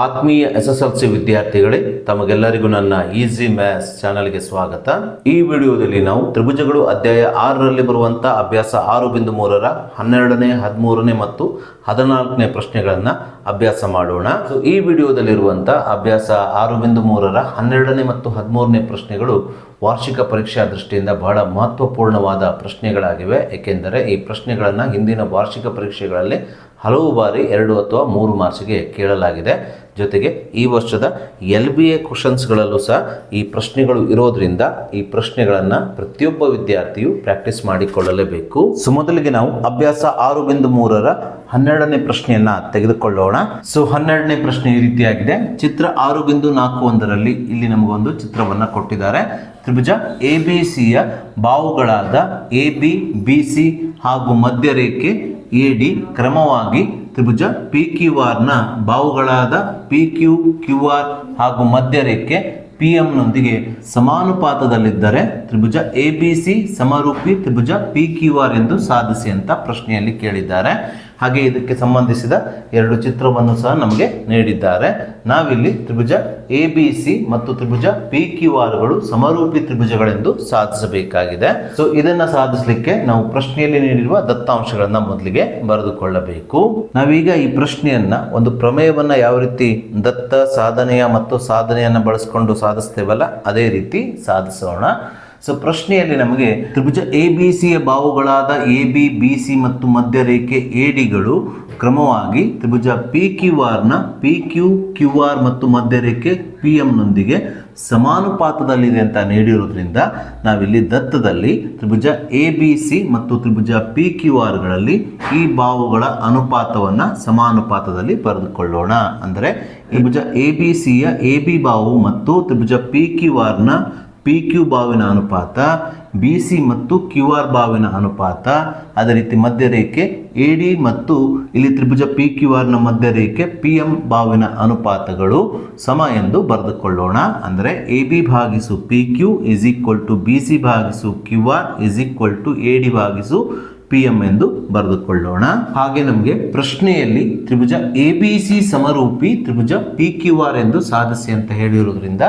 ಆತ್ಮೀಯ S S L C ವಿದ್ಯಾರ್ಥಿಗಳೇ, ತಮಗೆಲ್ಲರಿಗೂ ನನ್ನ ಈಸಿ ಮ್ಯಾಥ್ಸ್ ಚಾನಲ್ಗೆ ಸ್ವಾಗತ. ಈ ವಿಡಿಯೋದಲ್ಲಿ ನಾವು ತ್ರಿಭುಜಗಳು ಅಧ್ಯಾಯ ಆರರಲ್ಲಿ ಬರುವಂತಹ ಅಭ್ಯಾಸ ಆರು ಬಿಂದು ಮೂರರ ಹನ್ನೆರಡನೇ, ಹದಿಮೂರನೇ ಮತ್ತು ಹದಿನಾಲ್ಕನೇ ಪ್ರಶ್ನೆಗಳನ್ನ ಅಭ್ಯಾಸ ಮಾಡೋಣ. ಸೊ ಈ ವಿಡಿಯೋದಲ್ಲಿರುವಂಥ ಅಭ್ಯಾಸ ಆರು ಬಿಂದು ಮೂರರ ಹನ್ನೆರಡನೇ ಮತ್ತು ಹದಿಮೂರನೇ ಪ್ರಶ್ನೆಗಳು ವಾರ್ಷಿಕ ಪರೀಕ್ಷಾ ದೃಷ್ಟಿಯಿಂದ ಬಹಳ ಮಹತ್ವಪೂರ್ಣವಾದ ಪ್ರಶ್ನೆಗಳಾಗಿವೆ. ಏಕೆಂದರೆ ಈ ಪ್ರಶ್ನೆಗಳನ್ನು ಹಿಂದಿನ ವಾರ್ಷಿಕ ಪರೀಕ್ಷೆಗಳಲ್ಲಿ ಹಲವು ಬಾರಿ ಎರಡು ಅಥವಾ ಮೂರು ಮಾರ್ಚ್ಗೆ ಕೇಳಲಾಗಿದೆ. ಜೊತೆಗೆ ಈ ವರ್ಷದ ಎಲ್ ಬಿ ಎ ಕ್ವಶನ್ಸ್ಗಳಲ್ಲೂ ಸಹ ಈ ಪ್ರಶ್ನೆಗಳು ಇರೋದ್ರಿಂದ ಈ ಪ್ರಶ್ನೆಗಳನ್ನು ಪ್ರತಿಯೊಬ್ಬ ವಿದ್ಯಾರ್ಥಿಯು ಪ್ರಾಕ್ಟೀಸ್ ಮಾಡಿಕೊಳ್ಳಲೇಬೇಕು. ಸೊ, ಮೊದಲಿಗೆ ನಾವು ಅಭ್ಯಾಸ ಆರು ಬಿಂದು ಮೂರರ ಹನ್ನೆರಡನೇ ಪ್ರಶ್ನೆಯನ್ನ ತೆಗೆದುಕೊಳ್ಳೋಣ. ಸೊ, ಹನ್ನೆರಡನೇ ಪ್ರಶ್ನೆ ಈ ರೀತಿಯಾಗಿದೆ. ಚಿತ್ರ ಆರು ಬಿಂದು ನಾಲ್ಕು ಒಂದರಲ್ಲಿ ಇಲ್ಲಿ ನಮಗೊಂದು ಚಿತ್ರವನ್ನು ಕೊಟ್ಟಿದ್ದಾರೆ. ತ್ರಿಭುಜ ಎ ಬಿ ಸಿಯ ಬಾವುಗಳಾದ ಎ ಬಿ ಬಿ ಸಿ ಹಾಗೂ ಮಧ್ಯರೇಖೆ ಎ ಡಿ ಕ್ರಮವಾಗಿ ತ್ರಿಭುಜ ಪಿ ಕ್ಯೂ ಆರ್ನ ಬಾವುಗಳಾದ ಪಿ ಕ್ಯೂ ಕ್ಯೂ ಆರ್ ಹಾಗೂ ಮಧ್ಯರೇಖೆ ಪಿ ಎಂನೊಂದಿಗೆ ಸಮಾನುಪಾತದಲ್ಲಿದ್ದರೆ ತ್ರಿಭುಜ ಎ ಬಿ ಸಿ ಸಮರೂಪಿ ತ್ರಿಭುಜ ಪಿ ಕ್ಯೂ ಆರ್ ಎಂದು ಸಾಧಿಸಿ ಅಂತ ಪ್ರಶ್ನೆಯಲ್ಲಿ ಕೇಳಿದ್ದಾರೆ. ಹಾಗೆ ಇದಕ್ಕೆ ಸಂಬಂಧಿಸಿದ ಎರಡು ಚಿತ್ರವನ್ನು ಸಹ ನಮಗೆ ನೀಡಿದ್ದಾರೆ. ನಾವಿಲ್ಲಿ ತ್ರಿಭುಜ ಎ ಬಿ ಸಿ ಮತ್ತು ತ್ರಿಭುಜ ಪಿ ಕ್ಯೂ ಆರ್ಗಳು ಸಮರೂಪಿ ತ್ರಿಭುಜಗಳೆಂದು ಸಾಧಿಸಬೇಕಾಗಿದೆ. ಸೊ ಇದನ್ನು ಸಾಧಿಸಲಿಕ್ಕೆ ನಾವು ಪ್ರಶ್ನೆಯಲ್ಲಿ ನೀಡಿರುವ ದತ್ತಾಂಶಗಳನ್ನು ಮೊದಲಿಗೆ ಬರೆದುಕೊಳ್ಳಬೇಕು. ನಾವೀಗ ಈ ಪ್ರಶ್ನೆಯನ್ನ ಒಂದು ಪ್ರಮೇಯವನ್ನ ಯಾವ ರೀತಿ ದತ್ತ ಸಾಧನೆಯ ಮತ್ತು ಸಾಧನೆಯನ್ನು ಬಳಸಿಕೊಂಡು ಸಾಧಿಸ್ತೇವಲ್ಲ, ಅದೇ ರೀತಿ ಸಾಧಿಸೋಣ. ಸೊ ಪ್ರಶ್ನೆಯಲ್ಲಿ ನಮಗೆ ತ್ರಿಭುಜ ಎ ಬಿ ಸಿಯ ಬಾವುಗಳಾದ ಎ, ಬಿ ಬಿ, ಸಿ ಮತ್ತು ಮಧ್ಯರೇಖೆ ಎ ಡಿಗಳು ಕ್ರಮವಾಗಿ ತ್ರಿಭುಜ ಪಿ ಕ್ಯೂ ಆರ್ನ ಪಿ ಕ್ಯೂ ಕ್ಯೂ ಆರ್ ಮತ್ತು ಮಧ್ಯರೇಖೆ ಪಿ ಎಂನೊಂದಿಗೆ ಸಮಾನುಪಾತದಲ್ಲಿದೆ ಅಂತ ನೀಡಿರೋದ್ರಿಂದ ನಾವಿಲ್ಲಿ ದತ್ತದಲ್ಲಿ ತ್ರಿಭುಜ ಎ ಬಿ ಸಿ ಮತ್ತು ತ್ರಿಭುಜ ಪಿ ಕ್ಯೂ ಆರ್ಗಳಲ್ಲಿ ಈ ಬಾವುಗಳ ಅನುಪಾತವನ್ನು ಸಮಾನುಪಾತದಲ್ಲಿ ಬರೆದುಕೊಳ್ಳೋಣ ಅಂದರೆ ತ್ರಿಭುಜ ಎ ಬಿ ಸಿಯ ಎ, ಬಿ ಬಾವು ಮತ್ತು ತ್ರಿಭುಜ ಪಿ ಕ್ಯೂ ಆರ್ನ ಪಿ ಕ್ಯೂ ಬಾವಿನ ಅನುಪಾತ ಬಿ ಸಿ ಮತ್ತು ಕ್ಯೂ ಆರ್ ಬಾವಿನ ಅನುಪಾತ, ಅದೇ ರೀತಿ ಮಧ್ಯರೇಖೆ ಎ ಡಿ ಮತ್ತು ಇಲ್ಲಿ ತ್ರಿಭುಜ ಪಿ ಕ್ಯೂ ಆರ್ನ ಮಧ್ಯರೇಖೆ ಪಿ ಎಂ ಬಾವಿನ ಅನುಪಾತಗಳು ಸಮ ಎಂದು ಬರೆದುಕೊಳ್ಳೋಣ. ಅಂದರೆ ಎ ಬಿ ಭಾಗಿಸು P Q is equal to B C ಭಾಗಿಸು Q R is equal to A D ಭಾಗಿಸು ಪಿ ಎಂ ಎಂದು ಬರೆದುಕೊಳ್ಳೋಣ. ಹಾಗೆ ನಮಗೆ ಪ್ರಶ್ನೆಯಲ್ಲಿ ತ್ರಿಭುಜ ಎ ಬಿ ಸಿ ಸಮರೂಪಿ ತ್ರಿಭುಜ ಪಿ ಕ್ಯೂ ಆರ್ ಎಂದು ಸಾಧಿಸಿ ಅಂತ ಹೇಳಿರೋದ್ರಿಂದ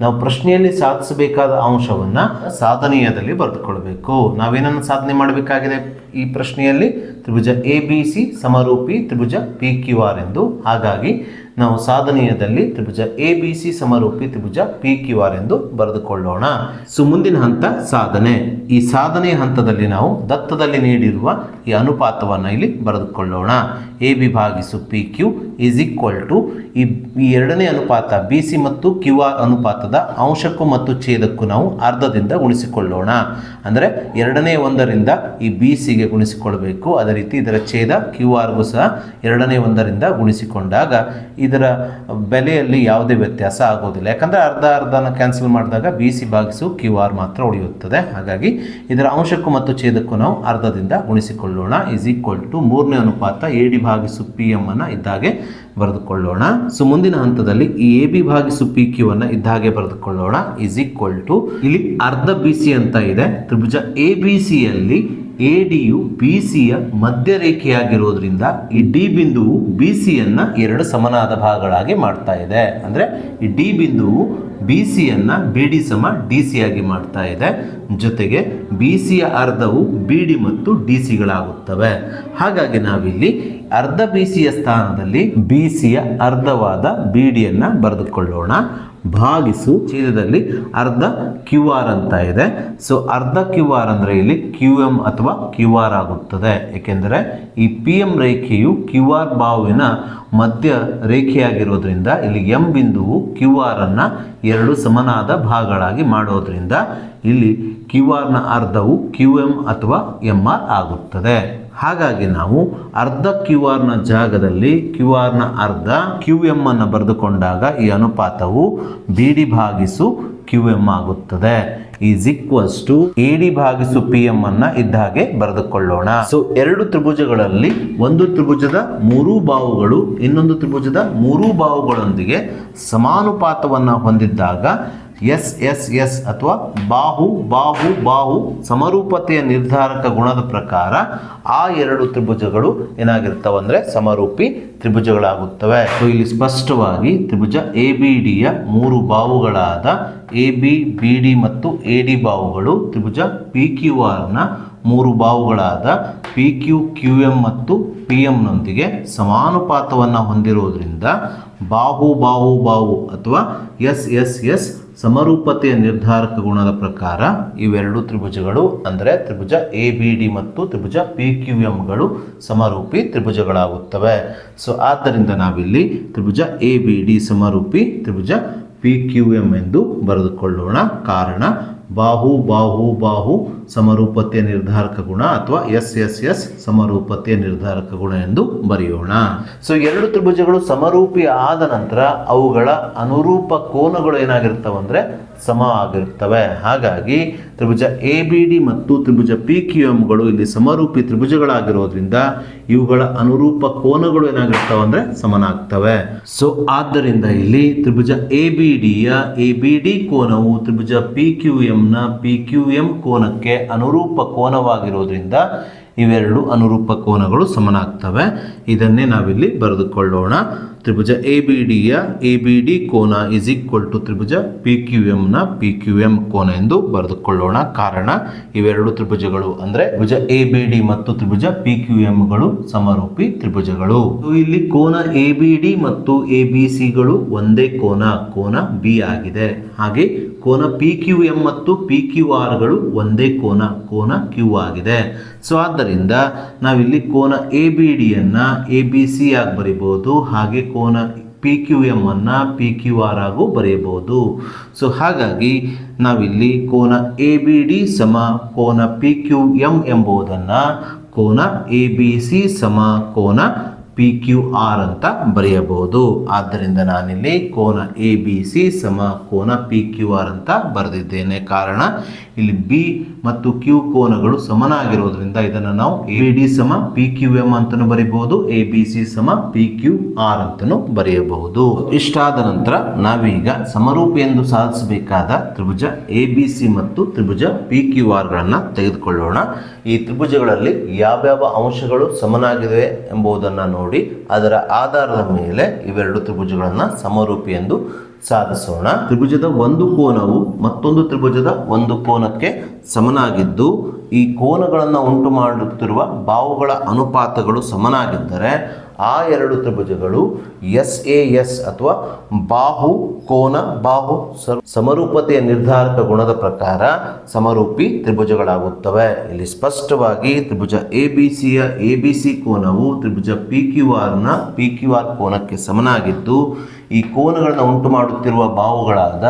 ನಾವು ಪ್ರಶ್ನೆಯಲ್ಲಿ ಸಾಧಿಸಬೇಕಾದ ಅಂಶವನ್ನು ಸಾಧನೀಯದಲ್ಲಿ ಬರೆದುಕೊಳ್ಬೇಕು. ನಾವೇನನ್ನು ಸಾಧನೆ ಮಾಡಬೇಕಾಗಿದೆ ಈ ಪ್ರಶ್ನೆಯಲ್ಲಿ? ತ್ರಿಭುಜ ಎ ಬಿ ಸಿ ಸಮರೂಪಿ ತ್ರಿಭುಜ ಪಿ ಕ್ಯೂ ಆರ್ ಎಂದು. ಹಾಗಾಗಿ ನಾವು ಸಾಧನೀಯದಲ್ಲಿ ತ್ರಿಭುಜ ಎ ಬಿ ಸಿ ಸಮರೂಪಿ ತ್ರಿಭುಜ ಪಿ ಕ್ಯೂ ಆರ್ ಎಂದು ಬರೆದುಕೊಳ್ಳೋಣ. ಸೊ, ಮುಂದಿನ ಹಂತ ಸಾಧನೆ. ಈ ಸಾಧನೆಯ ಹಂತದಲ್ಲಿ ನಾವು ದತ್ತದಲ್ಲಿ ನೀಡಿರುವ ಈ ಅನುಪಾತವನ್ನು ಇಲ್ಲಿ ಬರೆದುಕೊಳ್ಳೋಣ. ಎ ಬಿ ಭಾಗಿಸು P Q is equal to ಈ ಎರಡನೇ ಅನುಪಾತ ಬಿ ಸಿ ಮತ್ತು ಕ್ಯೂ ಆರ್ ಅನುಪಾತದ ಅಂಶಕ್ಕೂ ಮತ್ತು ಛೇದಕ್ಕೂ ನಾವು ಅರ್ಧದಿಂದ ಗುಣಿಸಿಕೊಳ್ಳೋಣ. ಅಂದರೆ ಎರಡನೇ ಒಂದರಿಂದ ಈ ಬಿ ಸಿಗೆ ಗುಣಿಸಿಕೊಳ್ಬೇಕು. ಅದೇ ರೀತಿ ಇದರ ಛೇದ ಕ್ಯೂ ಆರ್ಗೂ ಸಹ ಎರಡನೇ ಒಂದರಿಂದ ಗುಣಿಸಿಕೊಂಡಾಗ ಇದರ ಬೆಲೆಯಲ್ಲಿ ಯಾವುದೇ ವ್ಯತ್ಯಾಸ ಆಗೋದಿಲ್ಲ. ಯಾಕಂದರೆ ಅರ್ಧ ಅರ್ಧನ ಕ್ಯಾನ್ಸಲ್ ಮಾಡಿದಾಗ ಬಿ ಸಿ ಭಾಗಿಸು ಕ್ಯೂ ಆರ್ ಮಾತ್ರ ಉಳಿಯುತ್ತದೆ. ಹಾಗಾಗಿ ಇದರ ಅಂಶಕ್ಕೂ ಮತ್ತು ಛೇದಕ್ಕೂ ನಾವು ಅರ್ಧದಿಂದ ಗುಣಿಸಿಕೊಳ್ಳೋಣ. ಇಸ್ ಈಕ್ವಲ್ ಟು ಮೂರನೇ ಅನುಪಾತ ಎ ಡಿ ಭಾಗಿಸು ಪಿ ಎಂ ಅನ್ನು ಇದ್ದಾಗೆ ಬರೆದುಕೊಳ್ಳೋಣ. ಸೊ ಮುಂದಿನ ಹಂತದಲ್ಲಿ ಈ ಎ ಬಿ ಭಾಗಿಸು ಪಿ ಕ್ಯೂ ಅನ್ನು ಇದ್ದಾಗೆ ಬರೆದುಕೊಳ್ಳೋಣ. ಇಸ್ ಈಕ್ವಲ್ ಟು ಇಲ್ಲಿ ಅರ್ಧ ಬಿ ಸಿ ಅಂತ ಇದೆ. ತ್ರಿಭುಜ ಎ ಬಿ ಸಿಯಲ್ಲಿ ಎ ಡಿಯು ಬಿ ಸಿಯ ಮಧ್ಯರೇಖೆಯಾಗಿರೋದ್ರಿಂದ ಈ ಡಿ ಬಿಂದುವು ಬಿ ಸಿಯನ್ನು ಎರಡು ಸಮನಾದ ಭಾಗಗಳಾಗಿ ಮಾಡ್ತಾ ಇದೆ. ಅಂದರೆ ಈ ಡಿ ಬಿಂದುವು ಬಿ ಸಿಯನ್ನು ಬಿ ಡಿ ಸಮ ಡಿ ಸಿ ಆಗಿ ಮಾಡ್ತಾ ಇದೆ. ಜೊತೆಗೆ ಬಿ ಸಿಯ ಅರ್ಧವು ಬಿ ಡಿ ಮತ್ತು ಡಿ ಸಿಗಳಾಗುತ್ತವೆ. ಹಾಗಾಗಿ ನಾವಿಲ್ಲಿ ಅರ್ಧ ಬಿ ಸಿಯ ಸ್ಥಾನದಲ್ಲಿ ಬಿ ಸಿಯ ಅರ್ಧವಾದ ಬಿ ಡಿಯನ್ನು ಬರೆದುಕೊಳ್ಳೋಣ. ಭಾಗಿಸು ಛೇದದಲ್ಲಿ ಅರ್ಧ ಕ್ಯೂ ಆರ್ ಅಂತ ಇದೆ. ಸೊ ಅರ್ಧ ಕ್ಯೂ ಆರ್ ಅಂದರೆ ಇಲ್ಲಿ ಕ್ಯೂ ಎಂ ಅಥವಾ ಕ್ಯೂ ಆರ್ ಆಗುತ್ತದೆ. ಏಕೆಂದರೆ ಈ ಪಿ ಎಂ ರೇಖೆಯು ಕ್ಯೂ ಆರ್ ಬಾವಿನ ಮಧ್ಯ ರೇಖೆಯಾಗಿರೋದ್ರಿಂದ ಇಲ್ಲಿ ಎಂ ಬಿಂದುವು ಕ್ಯೂ ಆರ್ ಅನ್ನು ಎರಡು ಸಮನಾದ ಭಾಗಗಳಾಗಿ ಮಾಡೋದ್ರಿಂದ ಇಲ್ಲಿ ಕ್ಯೂ ಆರ್ನ ಅರ್ಧವು ಕ್ಯೂ ಎಂ ಅಥವಾ ಎಂ ಆರ್ ಆಗುತ್ತದೆ. ಹಾಗಾಗಿ ನಾವು ಅರ್ಧ ಕ್ಯೂ ಆರ್ನ ಜಾಗದಲ್ಲಿ ಕ್ಯೂ ಆರ್ನ ಅರ್ಧ ಕ್ಯೂ ಎಂ ಅನ್ನು ಬರೆದುಕೊಂಡಾಗ ಈ ಅನುಪಾತವು ಬಿ ಡಿ ಭಾಗಿಸು ಕ್ಯೂ ಎಂ ಆಗುತ್ತದೆ. Is equals to A D ಭಾಗಿಸು ಪಿ ಎಂ ಅನ್ನ ಇದ್ದ ಹಾಗೆ ಬರೆದುಕೊಳ್ಳೋಣ. ಸೊ, ಎರಡು ತ್ರಿಭುಜಗಳಲ್ಲಿ ಒಂದು ತ್ರಿಭುಜದ ಮೂರು ಬಾವುಗಳು ಇನ್ನೊಂದು ತ್ರಿಭುಜದ ಮೂರೂ ಬಾವುಗಳೊಂದಿಗೆ ಸಮಾನುಪಾತವನ್ನು ಹೊಂದಿದ್ದಾಗ ಎಸ್ ಎಸ್ ಎಸ್ ಅಥವಾ ಬಾಹು ಬಾಹು ಬಾಹು ಸಮರೂಪತೆಯ ನಿರ್ಧಾರಕ ಗುಣದ ಪ್ರಕಾರ ಆ ಎರಡು ತ್ರಿಭುಜಗಳು ಏನಾಗಿರ್ತವೆ ಅಂದರೆ ಸಮರೂಪಿ ತ್ರಿಭುಜಗಳಾಗುತ್ತವೆ. ಸೊ ಇಲ್ಲಿ ಸ್ಪಷ್ಟವಾಗಿ ತ್ರಿಭುಜ ಎ ಬಿ ಡಿಯ ಮೂರು ಬಾಹುಗಳಾದ ಎ ಬಿ ಬಿ ಡಿ ಮತ್ತು ಎ ಡಿ ಬಾಹುಗಳು ತ್ರಿಭುಜ ಪಿ ಕ್ಯೂ ಆರ್ನ ಮೂರು ಬಾಹುಗಳಾದ ಪಿ ಕ್ಯೂ ಕ್ಯೂ ಎಂ ಮತ್ತು ಪಿ ಎಂನೊಂದಿಗೆ ಸಮಾನುಪಾತವನ್ನು ಹೊಂದಿರುವುದರಿಂದ ಬಾಹು ಬಾಹು ಬಾಹು ಅಥವಾ ಎಸ್ ಎಸ್ ಎಸ್ ಸಮರೂಪತೆಯ ನಿರ್ಧಾರಕ ಗುಣದ ಪ್ರಕಾರ ಇವೆರಡು ತ್ರಿಭುಜಗಳು, ಅಂದರೆ ತ್ರಿಭುಜ ಎ ಬಿ ಡಿ ಮತ್ತು ತ್ರಿಭುಜ ಪಿ ಕ್ಯೂ ಎಂಗಳು ಸಮರೂಪಿ ತ್ರಿಭುಜಗಳಾಗುತ್ತವೆ. ಸೊ ಆದ್ದರಿಂದ ನಾವಿಲ್ಲಿ ತ್ರಿಭುಜ ಎ ಬಿ ಡಿ ಸಮರೂಪಿ, ತ್ರಿಭುಜ ಪಿ ಕ್ಯೂ ಎಂ ಎಂದು ಬರೆದುಕೊಳ್ಳೋಣ. ಕಾರಣ ಬಾಹು ಬಾಹು ಬಾಹು, ಸಮರೂಪತೆ ನಿರ್ಧಾರಕ ಗುಣ ಅಥವಾ ಎಸ್ ಎಸ್ ಎಸ್, ಸಮರೂಪತೆ ನಿರ್ಧಾರಕ ಗುಣ ಎಂದು ಬರೆಯೋಣ. ಸೊ ಎರಡು ತ್ರಿಭುಜಗಳು ಸಮರೂಪಿ ಆದ ನಂತರ ಅವುಗಳ ಅನುರೂಪ ಕೋನಗಳು ಏನಾಗಿರ್ತವೆ ಅಂದರೆ ಸಮ ಆಗಿರುತ್ತವೆ. ಹಾಗಾಗಿ ತ್ರಿಭುಜ ಎ ಬಿ ಡಿ ಮತ್ತು ತ್ರಿಭುಜ ಪಿ ಕ್ಯೂ ಎಂಗಳು ಇಲ್ಲಿ ಸಮರೂಪಿ ತ್ರಿಭುಜಗಳಾಗಿರೋದ್ರಿಂದ ಇವುಗಳ ಅನುರೂಪ ಕೋನಗಳು ಏನಾಗಿರ್ತವೆ ಅಂದರೆ ಸಮನಾಗ್ತವೆ. ಸೊ ಆದ್ದರಿಂದ ಇಲ್ಲಿ ತ್ರಿಭುಜ ಎ ಬಿ ಡಿಯ ಎ ಬಿ ಡಿ ಕೋನವು ತ್ರಿಭುಜ ಪಿ ಕ್ಯೂ ಎಂನ ಪಿ ಕ್ಯೂ ಎಂ ಕೋನಕ್ಕೆ ಅನುರೂಪ ಕೋನವಾಗಿರೋದ್ರಿಂದ ಇವೆರಡು ಅನುರೂಪ ಕೋನಗಳು ಸಮನಾಗ್ತವೆ. ಇದನ್ನೇ ನಾವಿಲ್ಲಿ ಬರೆದುಕೊಳ್ಳೋಣ. ತ್ರಿಭುಜ ಎ ಬಿ ಡಿಯ ಎ ಬಿ ಡಿ ಕೋನ ಇಸ್ ಈಕ್ವಲ್ ಟು ತ್ರಿಭುಜ ಪಿ ಕ್ಯೂ ಎಂನ ಪಿ ಕ್ಯೂ ಎಂ ಕೋನ ಎಂದು ಬರೆದುಕೊಳ್ಳೋಣ. ಕಾರಣ, ಇವೆರಡು ತ್ರಿಭುಜಗಳು ಅಂದರೆ ತ್ರಿಭುಜ ಎ ಬಿ ಡಿ ಮತ್ತು ತ್ರಿಭುಜ ಪಿ ಕ್ಯೂ ಎಂಗಳು ಸಮರೂಪಿ ತ್ರಿಭುಜಗಳು. ಇಲ್ಲಿ ಕೋನ ಎ ಬಿ ಡಿ ಮತ್ತು ಎ ಬಿ ಸಿಗಳು ಒಂದೇ ಕೋನ ಕೋನ ಬಿ ಆಗಿದೆ. ಹಾಗೆ ಕೋನ ಪಿ ಕ್ಯೂ ಎಂ ಮತ್ತು ಪಿ ಕ್ಯೂ ಆರ್ಗಳು ಒಂದೇ ಕೋನ ಕೋನ ಕ್ಯೂ ಆಗಿದೆ. ಸೊ ಆದ್ದರಿಂದ ನಾವಿಲ್ಲಿ ಕೋನ ಎ ಬಿ ಡಿಯನ್ನು ಎ ಬಿ ಸಿ ಆಗಿ ಬರಿಬೋದು, ಹಾಗೆ ಕೋನ ಪಿ ಕ್ಯೂ ಎಂ ಅನ್ನು ಪಿ ಕ್ಯೂ ಆರ್ ಆಗು ಬರೆಯಬಹುದು ಸೊ ಹಾಗಾಗಿ ನಾವಿಲ್ಲಿ ಕೋನ ಎ ಬಿ ಡಿ ಸಮ ಕೋನ ಪಿ ಕ್ಯೂ ಎಂ ಎಂಬುದನ್ನು ಕೋನ ಎ ಬಿ ಸಿ ಸಮ ಕೋನ ಪಿ ಕ್ಯೂ ಆರ್ ಅಂತ ಬರೆಯಬಹುದು. ಆದ್ದರಿಂದ ನಾನಿಲ್ಲಿ ಕೋನ ಎ ಬಿ ಸಿ ಸಮ ಕೋನ ಪಿ ಕ್ಯೂ ಆರ್ ಅಂತ ಬರೆದಿದ್ದೇನೆ. ಕಾರಣ ಇಲ್ಲಿ ಬಿ ಮತ್ತು ಕ್ಯೂ ಕೋನಗಳು ಸಮನಾಗಿರೋದ್ರಿಂದ ಇದನ್ನು ನಾವು ಎ ಡಿ ಸಮ ಪಿ ಕ್ಯೂ ಎಂ ಅಂತಲೂ ಬರೀಬಹುದು. ಎ ಬಿ ಸಿ ಸಮ ಪಿ ಕ್ಯೂ ಆರ್ ಅಂತಲೂ ಬರೆಯಬಹುದು. ಇಷ್ಟಾದ ನಂತರ ನಾವೀಗ ಸಮರೂಪ ಎಂದು ಸಾಧಿಸಬೇಕಾದ ತ್ರಿಭುಜ ಎ ಬಿ ಸಿ ಮತ್ತು ತ್ರಿಭುಜ ಪಿ ಕ್ಯೂ ಆರ್ಗಳನ್ನು ತೆಗೆದುಕೊಳ್ಳೋಣ. ಈ ತ್ರಿಭುಜಗಳಲ್ಲಿ ಯಾವ್ಯಾವ ಅಂಶಗಳು ಸಮನಾಗಿವೆ ಎಂಬುದನ್ನು ನೋಡಿ. ಅದರ ಆಧಾರದ ಮೇಲೆ ಇವೆರಡು ತ್ರಿಭುಜಗಳನ್ನು ಸಮರೂಪಿ ಎಂದು ಸಾಧಿಸೋಣ. ತ್ರಿಭುಜದ ಒಂದು ಕೋನವು ಮತ್ತೊಂದು ತ್ರಿಭುಜದ ಒಂದು ಕೋನಕ್ಕೆ ಸಮನಾಗಿದ್ದು, ಈ ಕೋನಗಳನ್ನು ಉಂಟು ಮಾಡುತ್ತಿರುವ ಬಾವುಗಳ ಅನುಪಾತಗಳು ಸಮನಾಗಿದ್ದರೆ ಆ ಎರಡು ತ್ರಿಭುಜಗಳು ಎಸ್ ಎ ಎಸ್ ಅಥವಾ ಬಾಹು ಕೋನ, ಬಾಹು ಸಮರೂಪತೆಯ ನಿರ್ಧಾರಕ ಗುಣದ ಪ್ರಕಾರ ಸಮರೂಪಿ ತ್ರಿಭುಜಗಳಾಗುತ್ತವೆ. ಇಲ್ಲಿ ಸ್ಪಷ್ಟವಾಗಿ ತ್ರಿಭುಜ ಎ ಬಿ ಸಿಯ ಎ ಬಿ ಸಿ ಕೋನವು ತ್ರಿಭುಜ ಪಿ ಕ್ಯೂ ಆರ್ನ ಪಿ ಕ್ಯೂ ಆರ್ ಕೋನಕ್ಕೆ ಸಮನಾಗಿದ್ದು ಈ ಕೋನಗಳನ್ನು ಉಂಟು ಮಾಡುತ್ತಿರುವ ಬಾಹುಗಳಾದ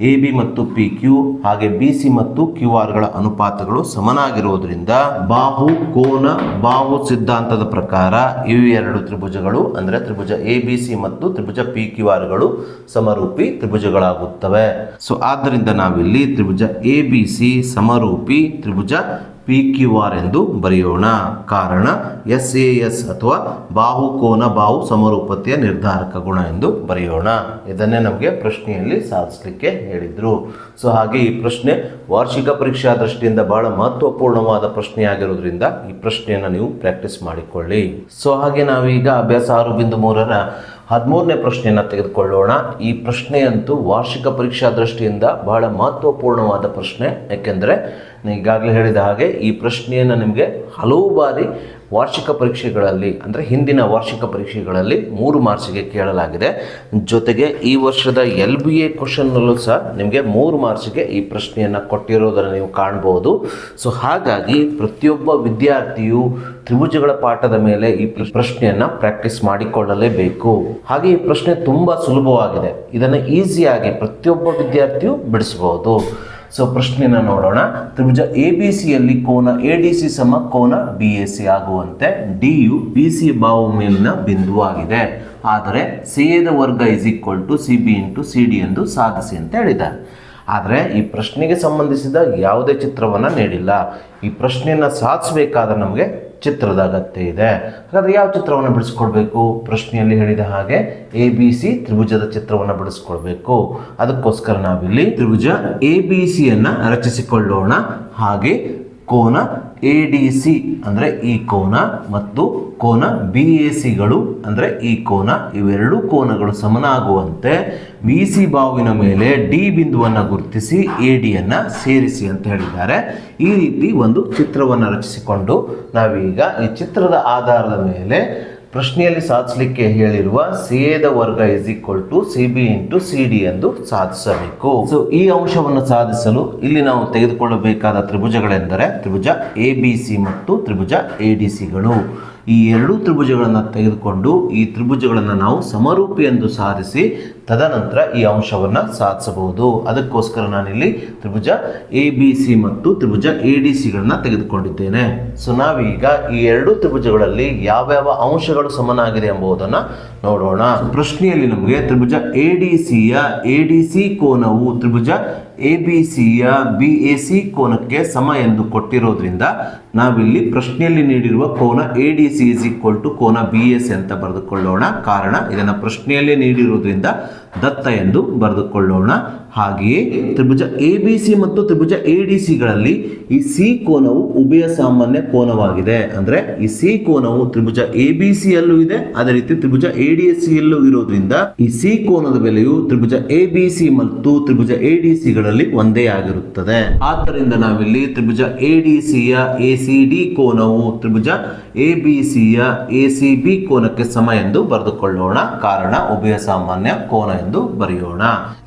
ಎ, ಬಿ ಮತ್ತು ಪಿ, ಕ್ಯೂ ಹಾಗೆ ಬಿ, ಸಿ ಮತ್ತು ಕ್ಯೂ ಆರ್ಗಳ ಅನುಪಾತಗಳು ಸಮನಾಗಿರುವುದರಿಂದ ಬಾಹು, ಕೋನ, ಬಾಹು ಸಿದ್ಧಾಂತದ ಪ್ರಕಾರ ಇವು ಎರಡು ತ್ರಿಭುಜಗಳು, ಅಂದರೆ ತ್ರಿಭುಜ ಎ, ಬಿ, ಸಿ ಮತ್ತು ತ್ರಿಭುಜ ಪಿ, ಕ್ಯೂ ಆರ್ಗಳು ಸಮರೂಪಿ ತ್ರಿಭುಜಗಳಾಗುತ್ತವೆ. ಸೊ ಆದ್ದರಿಂದ ನಾವಿಲ್ಲಿ ತ್ರಿಭುಜ ಎ, ಬಿ, ಸಿ ಸಮರೂಪಿ ತ್ರಿಭುಜ ಪಿ ಕ್ಯೂ ಆರ್ ಎಂದು ಬರೆಯೋಣ. ಕಾರಣ ಎಸ್ ಎ ಎಸ್ ಅಥವಾ ಬಾಹು ಕೋನ, ಬಾಹು ಸಮರೂಪತೆಯ ನಿರ್ಧಾರಕ ಗುಣ ಎಂದು ಬರೆಯೋಣ. ಇದನ್ನೇ ನಮಗೆ ಪ್ರಶ್ನೆಯಲ್ಲಿ ಸಾಧಿಸಲಿಕ್ಕೆ ಹೇಳಿದರು. ಸೊ, ಹಾಗೆ ಈ ಪ್ರಶ್ನೆ ವಾರ್ಷಿಕ ಪರೀಕ್ಷಾ ದೃಷ್ಟಿಯಿಂದ ಬಹಳ ಮಹತ್ವಪೂರ್ಣವಾದ ಪ್ರಶ್ನೆಯಾಗಿರೋದ್ರಿಂದ ಈ ಪ್ರಶ್ನೆಯನ್ನು ನೀವು ಪ್ರಾಕ್ಟೀಸ್ ಮಾಡಿಕೊಳ್ಳಿ. ಸೊ, ಹಾಗೆ ನಾವೀಗ ಅಭ್ಯಾಸ ಆರು ಬಿಂದು ಮೂರರ ಹದಿಮೂರನೇ ಪ್ರಶ್ನೆಯನ್ನು ತೆಗೆದುಕೊಳ್ಳೋಣ. ಈ ಪ್ರಶ್ನೆಯಂತೂ ವಾರ್ಷಿಕ ಪರೀಕ್ಷಾ ದೃಷ್ಟಿಯಿಂದ ಬಹಳ ಮಹತ್ವಪೂರ್ಣವಾದ ಪ್ರಶ್ನೆ. ಯಾಕೆಂದರೆ ಈಗಾಗಲೇ ಹೇಳಿದ ಹಾಗೆ ಈ ಪ್ರಶ್ನೆಯನ್ನು ನಿಮಗೆ ಹಲವು ಬಾರಿ ವಾರ್ಷಿಕ ಪರೀಕ್ಷೆಗಳಲ್ಲಿ, ಅಂದರೆ ಹಿಂದಿನ ವಾರ್ಷಿಕ ಪರೀಕ್ಷೆಗಳಲ್ಲಿ ಮೂರು ಮಾರ್ಕ್ಸಿಗೆ ಕೇಳಲಾಗಿದೆ. ಜೊತೆಗೆ ಈ ವರ್ಷದ ಎಲ್ ಬಿ ಎ ಕ್ವಶನ್ನಲ್ಲೂ ಸಹ ನಿಮಗೆ ಮೂರು ಮಾರ್ಕ್ಸಿಗೆ ಈ ಪ್ರಶ್ನೆಯನ್ನು ಕೊಟ್ಟಿರೋದನ್ನು ನೀವು ಕಾಣ್ಬೋದು. ಸೊ ಹಾಗಾಗಿ ಪ್ರತಿಯೊಬ್ಬ ವಿದ್ಯಾರ್ಥಿಯು ತ್ರಿಭುಜಗಳ ಪಾಠದ ಮೇಲೆ ಈ ಪ್ರ- ಪ್ರಶ್ನೆಯನ್ನು ಪ್ರಾಕ್ಟೀಸ್ ಮಾಡಿಕೊಳ್ಳಲೇಬೇಕು. ಹಾಗೆ ಈ ಪ್ರಶ್ನೆ ತುಂಬ ಸುಲಭವಾಗಿದೆ. ಇದನ್ನು ಈಸಿಯಾಗಿ ಪ್ರತಿಯೊಬ್ಬ ವಿದ್ಯಾರ್ಥಿಯು ಬಿಡಿಸಬಹುದು ಸೊ ಪ್ರಶ್ನೆನ ನೋಡೋಣ. ತ್ರಿಭುಜ ಎ ಬಿ ಸಿಯಲ್ಲಿ ಕೋನ ಎ ಡಿ ಸಿ ಸಮ ಕೋನ ಬಿ ಎ ಸಿ ಆಗುವಂತೆ ಡಿ ಯು ಬಿ ಸಿ ಬಾವು ಮೇಲಿನ ಬಿಂದುವಾಗಿದೆ ಆದರೆ ಸಿ ಎದ ವರ್ಗ is equal to C B into C D ಎಂದು ಸಾಧಿಸಿ ಅಂತ ಹೇಳಿದ್ದಾರೆ. ಆದರೆ ಈ ಪ್ರಶ್ನೆಗೆ ಸಂಬಂಧಿಸಿದ ಯಾವುದೇ ಚಿತ್ರವನ್ನು ನೀಡಿಲ್ಲ. ಈ ಪ್ರಶ್ನೆಯನ್ನು ಸಾಧಿಸಬೇಕಾದ್ರೆ ನಮಗೆ ಚಿತ್ರದ ಅಗತ್ಯ ಇದೆ. ಹಾಗಾದ್ರೆ ಯಾವ ಚಿತ್ರವನ್ನು ಬಿಡಿಸ್ಕೊಳ್ಬೇಕು ಪ್ರಶ್ನೆಯಲ್ಲಿ ಹೇಳಿದ ಹಾಗೆ ಎ ಬಿ ಸಿ ತ್ರಿಭುಜದ ಚಿತ್ರವನ್ನು ಬಿಡಿಸ್ಕೊಳ್ಬೇಕು ಅದಕ್ಕೋಸ್ಕರ ನಾವಿಲ್ಲಿ ತ್ರಿಭುಜ ಎ ಬಿ ಸಿಯನ್ನು ರಚಿಸಿಕೊಳ್ಳೋಣ. ಹಾಗೆ ಕೋನ ಎ ಡಿ ಸಿ ಅಂದರೆ ಈ ಕೋನ ಮತ್ತು ಕೋನ ಬಿ ಎ ಸಿಗಳು ಅಂದರೆ ಈ ಕೋನ ಇವೆರಡು ಕೋನಗಳು ಸಮನಾಗುವಂತೆ ಬಿ ಸಿ ಬಾವಿನ ಮೇಲೆ ಡಿ ಬಿಂದುವನ್ನು ಗುರುತಿಸಿ ಎ ಡಿಯನ್ನು ಸೇರಿಸಿ ಅಂತ ಹೇಳಿದ್ದಾರೆ. ಈ ರೀತಿ ಒಂದು ಚಿತ್ರವನ್ನು ರಚಿಸಿಕೊಂಡು ನಾವೀಗ ಈ ಚಿತ್ರದ ಆಧಾರದ ಮೇಲೆ ಪ್ರಶ್ನೆಯಲ್ಲಿ ಸಾಧಿಸಲಿಕ್ಕೆ ಹೇಳಿರುವ ಸಿ ಎದ ವರ್ಗ is equal to C B into C D ಎಂದು ಸಾಧಿಸಬೇಕು. ಸೊ ಈ ಅಂಶವನ್ನು ಸಾಧಿಸಲು ಇಲ್ಲಿ ನಾವು ತೆಗೆದುಕೊಳ್ಳಬೇಕಾದ ತ್ರಿಭುಜಗಳೆಂದರೆ ತ್ರಿಭುಜ ಎ ಬಿ ಸಿ ಮತ್ತು ತ್ರಿಭುಜ ಎ ಡಿ ಸಿಗಳು ಈ ಎರಡೂ ತ್ರಿಭುಜಗಳನ್ನು ತೆಗೆದುಕೊಂಡು ಈ ತ್ರಿಭುಜಗಳನ್ನು ನಾವು ಸಮರೂಪಿ ಎಂದು ಸಾಧಿಸಿ ತದನಂತರ ಈ ಅಂಶವನ್ನು ಸಾಧಿಸಬಹುದು. ಅದಕ್ಕೋಸ್ಕರ ನಾನಿಲ್ಲಿ ತ್ರಿಭುಜ ಎ ಬಿ ಸಿ ಮತ್ತು ತ್ರಿಭುಜ ಎ ಡಿ ಸಿಗಳನ್ನು ತೆಗೆದುಕೊಂಡಿದ್ದೇನೆ. ಸೊ ನಾವೀಗ ಈ ಎರಡು ತ್ರಿಭುಜಗಳಲ್ಲಿ ಯಾವ್ಯಾವ ಅಂಶಗಳು ಸಮನಾಗಿದೆ ಎಂಬುದನ್ನು ನೋಡೋಣ. ಪ್ರಶ್ನೆಯಲ್ಲಿ ನಮಗೆ ತ್ರಿಭುಜ ಎ ಡಿ ಸಿಯ ಎ ಡಿ ಸಿ ಕೋನವು ತ್ರಿಭುಜ ಎ ಬಿ ಸಿಯ ಬಿ ಎ ಸಿ ಕೋನಕ್ಕೆ ಸಮ ಎಂದು ಕೊಟ್ಟಿರೋದ್ರಿಂದ ನಾವಿಲ್ಲಿ ಪ್ರಶ್ನೆಯಲ್ಲಿ ನೀಡಿರುವ ಕೋನ A D C is equal to ಕೋನ ಬಿ ಎಸ್ ಅಂತ ಬರೆದುಕೊಳ್ಳೋಣ. ಕಾರಣ, ಇದನ್ನು ಪ್ರಶ್ನೆಯಲ್ಲೇ ನೀಡಿರುವುದರಿಂದ ದತ್ತ ಎಂದು ಬರೆದುಕೊಳ್ಳೋಣ. ಹಾಗೆಯೇ ತ್ರಿಭುಜ ಎ ಬಿ ಸಿ ಮತ್ತು ತ್ರಿಭುಜ ಎ ಡಿ ಸಿಗಳಲ್ಲಿ ಈ ಸಿ ಕೋನವು ಉಭಯ ಸಾಮಾನ್ಯ ಕೋನವಾಗಿದೆ. ಅಂದರೆ ಈ ಸಿ ಕೋನವು ತ್ರಿಭುಜ ಎ ಬಿ ಇದೆ, ಅದೇ ರೀತಿ ತ್ರಿಭುಜ ಎ ಡಿ ಎಸ್ ಇರೋದ್ರಿಂದ ಈ ಸಿ ಕೋನದ ಬೆಲೆಯು ತ್ರಿಭುಜ ಎ ಬಿ ಸಿ ಮತ್ತು ತ್ರಿಭುಜ ಎ ಡಿ ಸಿಗಳಲ್ಲಿ ಒಂದೇ ಆಗಿರುತ್ತದೆ. ಆದ್ದರಿಂದ ನಾವಿಲ್ಲಿ ತ್ರಿಭುಜ ಎ ಡಿ ಸಿಯ ಎ ಸಿ ಡಿ ಕೋನವು ತ್ರಿಭುಜ ಎ ಬಿ ಸಿಯ ಎ ಸಿ ಕೋನಕ್ಕೆ ಸಮ ಎಂದು ಬರೆದುಕೊಳ್ಳೋಣ. ಕಾರಣ, ಉಭಯ ಸಾಮಾನ್ಯ ಕೋನ ಎಂದು ಬರೆಯೋಣ.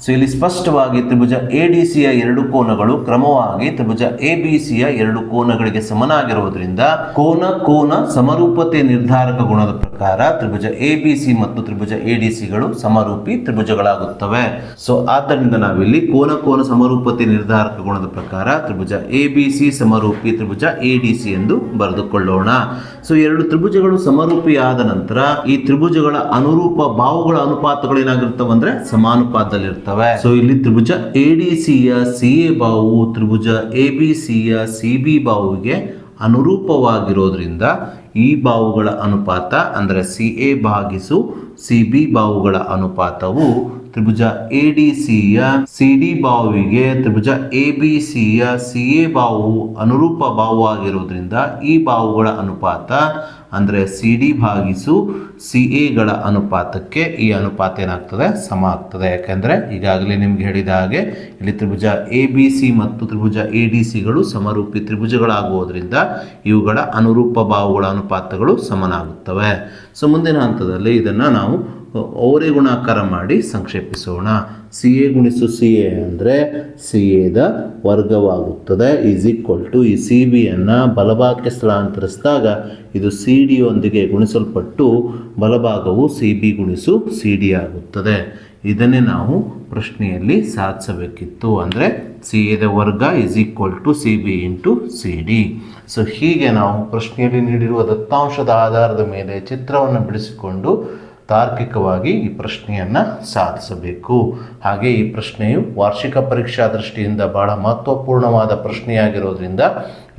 ಸೊ, ಇಲ್ಲಿ ಸ್ಪಷ್ಟವಾಗಿ ತ್ರಿಭುಜ ಎ ಡಿ ಎರಡು ಕೋನಗಳು ಕ್ರಮವಾಗಿ ತ್ರಿಭುಜ ಎ ಬಿ ಎರಡು ಕೋನಗಳಿಗೆ ಸಮನಾಗಿರುವುದರಿಂದ ಕೋನ ಕೋನ ಸಮರೂಪತೆ ನಿರ್ಧಾರಕ ಗುಣದ ಪ್ರಕಾರ ತ್ರಿಭುಜ ಎ ಬಿ ಮತ್ತು ತ್ರಿಭುಜ ಎ ಡಿ ಸಮರೂಪಿ ತ್ರಿಭುಜಗಳಾಗುತ್ತವೆ. ಸೊ, ಆದ್ದರಿಂದ ನಾವಿಲ್ಲಿ ಕೋನ ಕೋನ ಸಮರೂಪತೆ ನಿರ್ಧಾರಕ ಗುಣದ ಪ್ರಕಾರ ತ್ರಿಭುಜ ಎ ಬಿ ಸಮರೂಪಿ ತ್ರಿಭುಜ ಎ ಸಿ ಎಂದು ಬರೆದುಕೊಳ್ಳೋಣ. ಸೊ ಎರಡು ತ್ರಿಭುಜಗಳು ಸಮರೂಪಿಯಾದ ನಂತರ ಈ ತ್ರಿಭುಜಗಳ ಅನುರೂಪ ಬಾಹುಗಳ ಅನುಪಾತಗಳು ಏನಾಗಿರ್ತವೆ ಅಂದ್ರೆ ಸಮಾನುಪಾತದಲ್ಲಿರ್ತವೆ. ಸೊ ಇಲ್ಲಿ ತ್ರಿಭುಜ ಎ ಡಿ ಸಿಯ ಸಿ ಎ ಬಾವು ತ್ರಿಭುಜ ಎ ಬಿ ಸಿಯ ಸಿ ಬಿ ಬಾವುಗೆ ಅನುರೂಪವಾಗಿರೋದ್ರಿಂದ ಈ ಬಾವುಗಳ ಅನುಪಾತ ಅಂದರೆ ಸಿ ಎ ಭಾಗಿಸು ಸಿ ಬಿ ಬಾವುಗಳ ಅನುಪಾತವು ತ್ರಿಭುಜ ಎ ಡಿ ಸಿಯ ಸಿ ಡಿ ತ್ರಿಭುಜ ಎ ಬಿ ಸಿಯ ಸಿ ಎ ಬಾವು ಅನುರೂಪ ಬಾವು ಆಗಿರುವುದರಿಂದ ಈ ಬಾವುಗಳ ಅನುಪಾತ ಅಂದರೆ ಸಿ ಡಿ ಭಾಗಿಸು ಸಿ ಎಗಳ ಅನುಪಾತಕ್ಕೆ ಈ ಅನುಪಾತ ಏನಾಗ್ತದೆ? ಸಮ ಆಗ್ತದೆ. ಯಾಕೆಂದರೆ ಈಗಾಗಲೇ ನಿಮ್ಗೆ ಹೇಳಿದ ಹಾಗೆ ಇಲ್ಲಿ ತ್ರಿಭುಜ ಎ ಬಿ ಸಿ ಮತ್ತು ತ್ರಿಭುಜ ಎ ಡಿ ಸಿಗಳು ಸಮರೂಪಿ ತ್ರಿಭುಜಗಳಾಗುವುದರಿಂದ ಇವುಗಳ ಅನುರೂಪ ಬಾವುಗಳ ಅನುಪಾತಗಳು ಸಮನಾಗುತ್ತವೆ. ಸೊ ಮುಂದಿನ ಹಂತದಲ್ಲಿ ಇದನ್ನು ನಾವು ಓರೆ ಗುಣಾಕಾರ ಮಾಡಿ ಸಂಕ್ಷೇಪಿಸೋಣ. ಸಿ ಎ ಗುಣಿಸು ಸಿ ಎ ಅಂದರೆ ಸಿ ಎದ ವರ್ಗವಾಗುತ್ತದೆ. ಈಸ್ ಈಕ್ವಲ್ ಟು ಈ ಸಿ ಬಿಯನ್ನು ಬಲಭಾಗಕ್ಕೆ ಸ್ಥಳಾಂತರಿಸಿದಾಗ ಇದು ಸಿ ಡಿಯೊಂದಿಗೆ ಗುಣಿಸಲ್ಪಟ್ಟು ಬಲಭಾಗವು ಸಿ ಬಿ ಗುಣಿಸು ಸಿ ಡಿ ಆಗುತ್ತದೆ. ಇದನ್ನೇ ನಾವು ಪ್ರಶ್ನೆಯಲ್ಲಿ ಸಾಧಿಸಬೇಕಿತ್ತು. ಅಂದರೆ ಸಿ ಎದ ವರ್ಗ is equal to C B into C D so ಹೀಗೆ ನಾವು ಪ್ರಶ್ನೆಯಲ್ಲಿ ನೀಡಿರುವ ದತ್ತಾಂಶದ ಆಧಾರದ ಮೇಲೆ ಚಿತ್ರವನ್ನು ಬಿಡಿಸಿಕೊಂಡು ತಾರ್ಕಿಕವಾಗಿ ಈ ಪ್ರಶ್ನೆಯನ್ನು ಸಾಧಿಸಬೇಕು. ಹಾಗೆ ಈ ಪ್ರಶ್ನೆಯು ವಾರ್ಷಿಕ ಪರೀಕ್ಷಾ ದೃಷ್ಟಿಯಿಂದ ಬಹಳ ಮಹತ್ವಪೂರ್ಣವಾದ ಪ್ರಶ್ನೆಯಾಗಿರೋದ್ರಿಂದ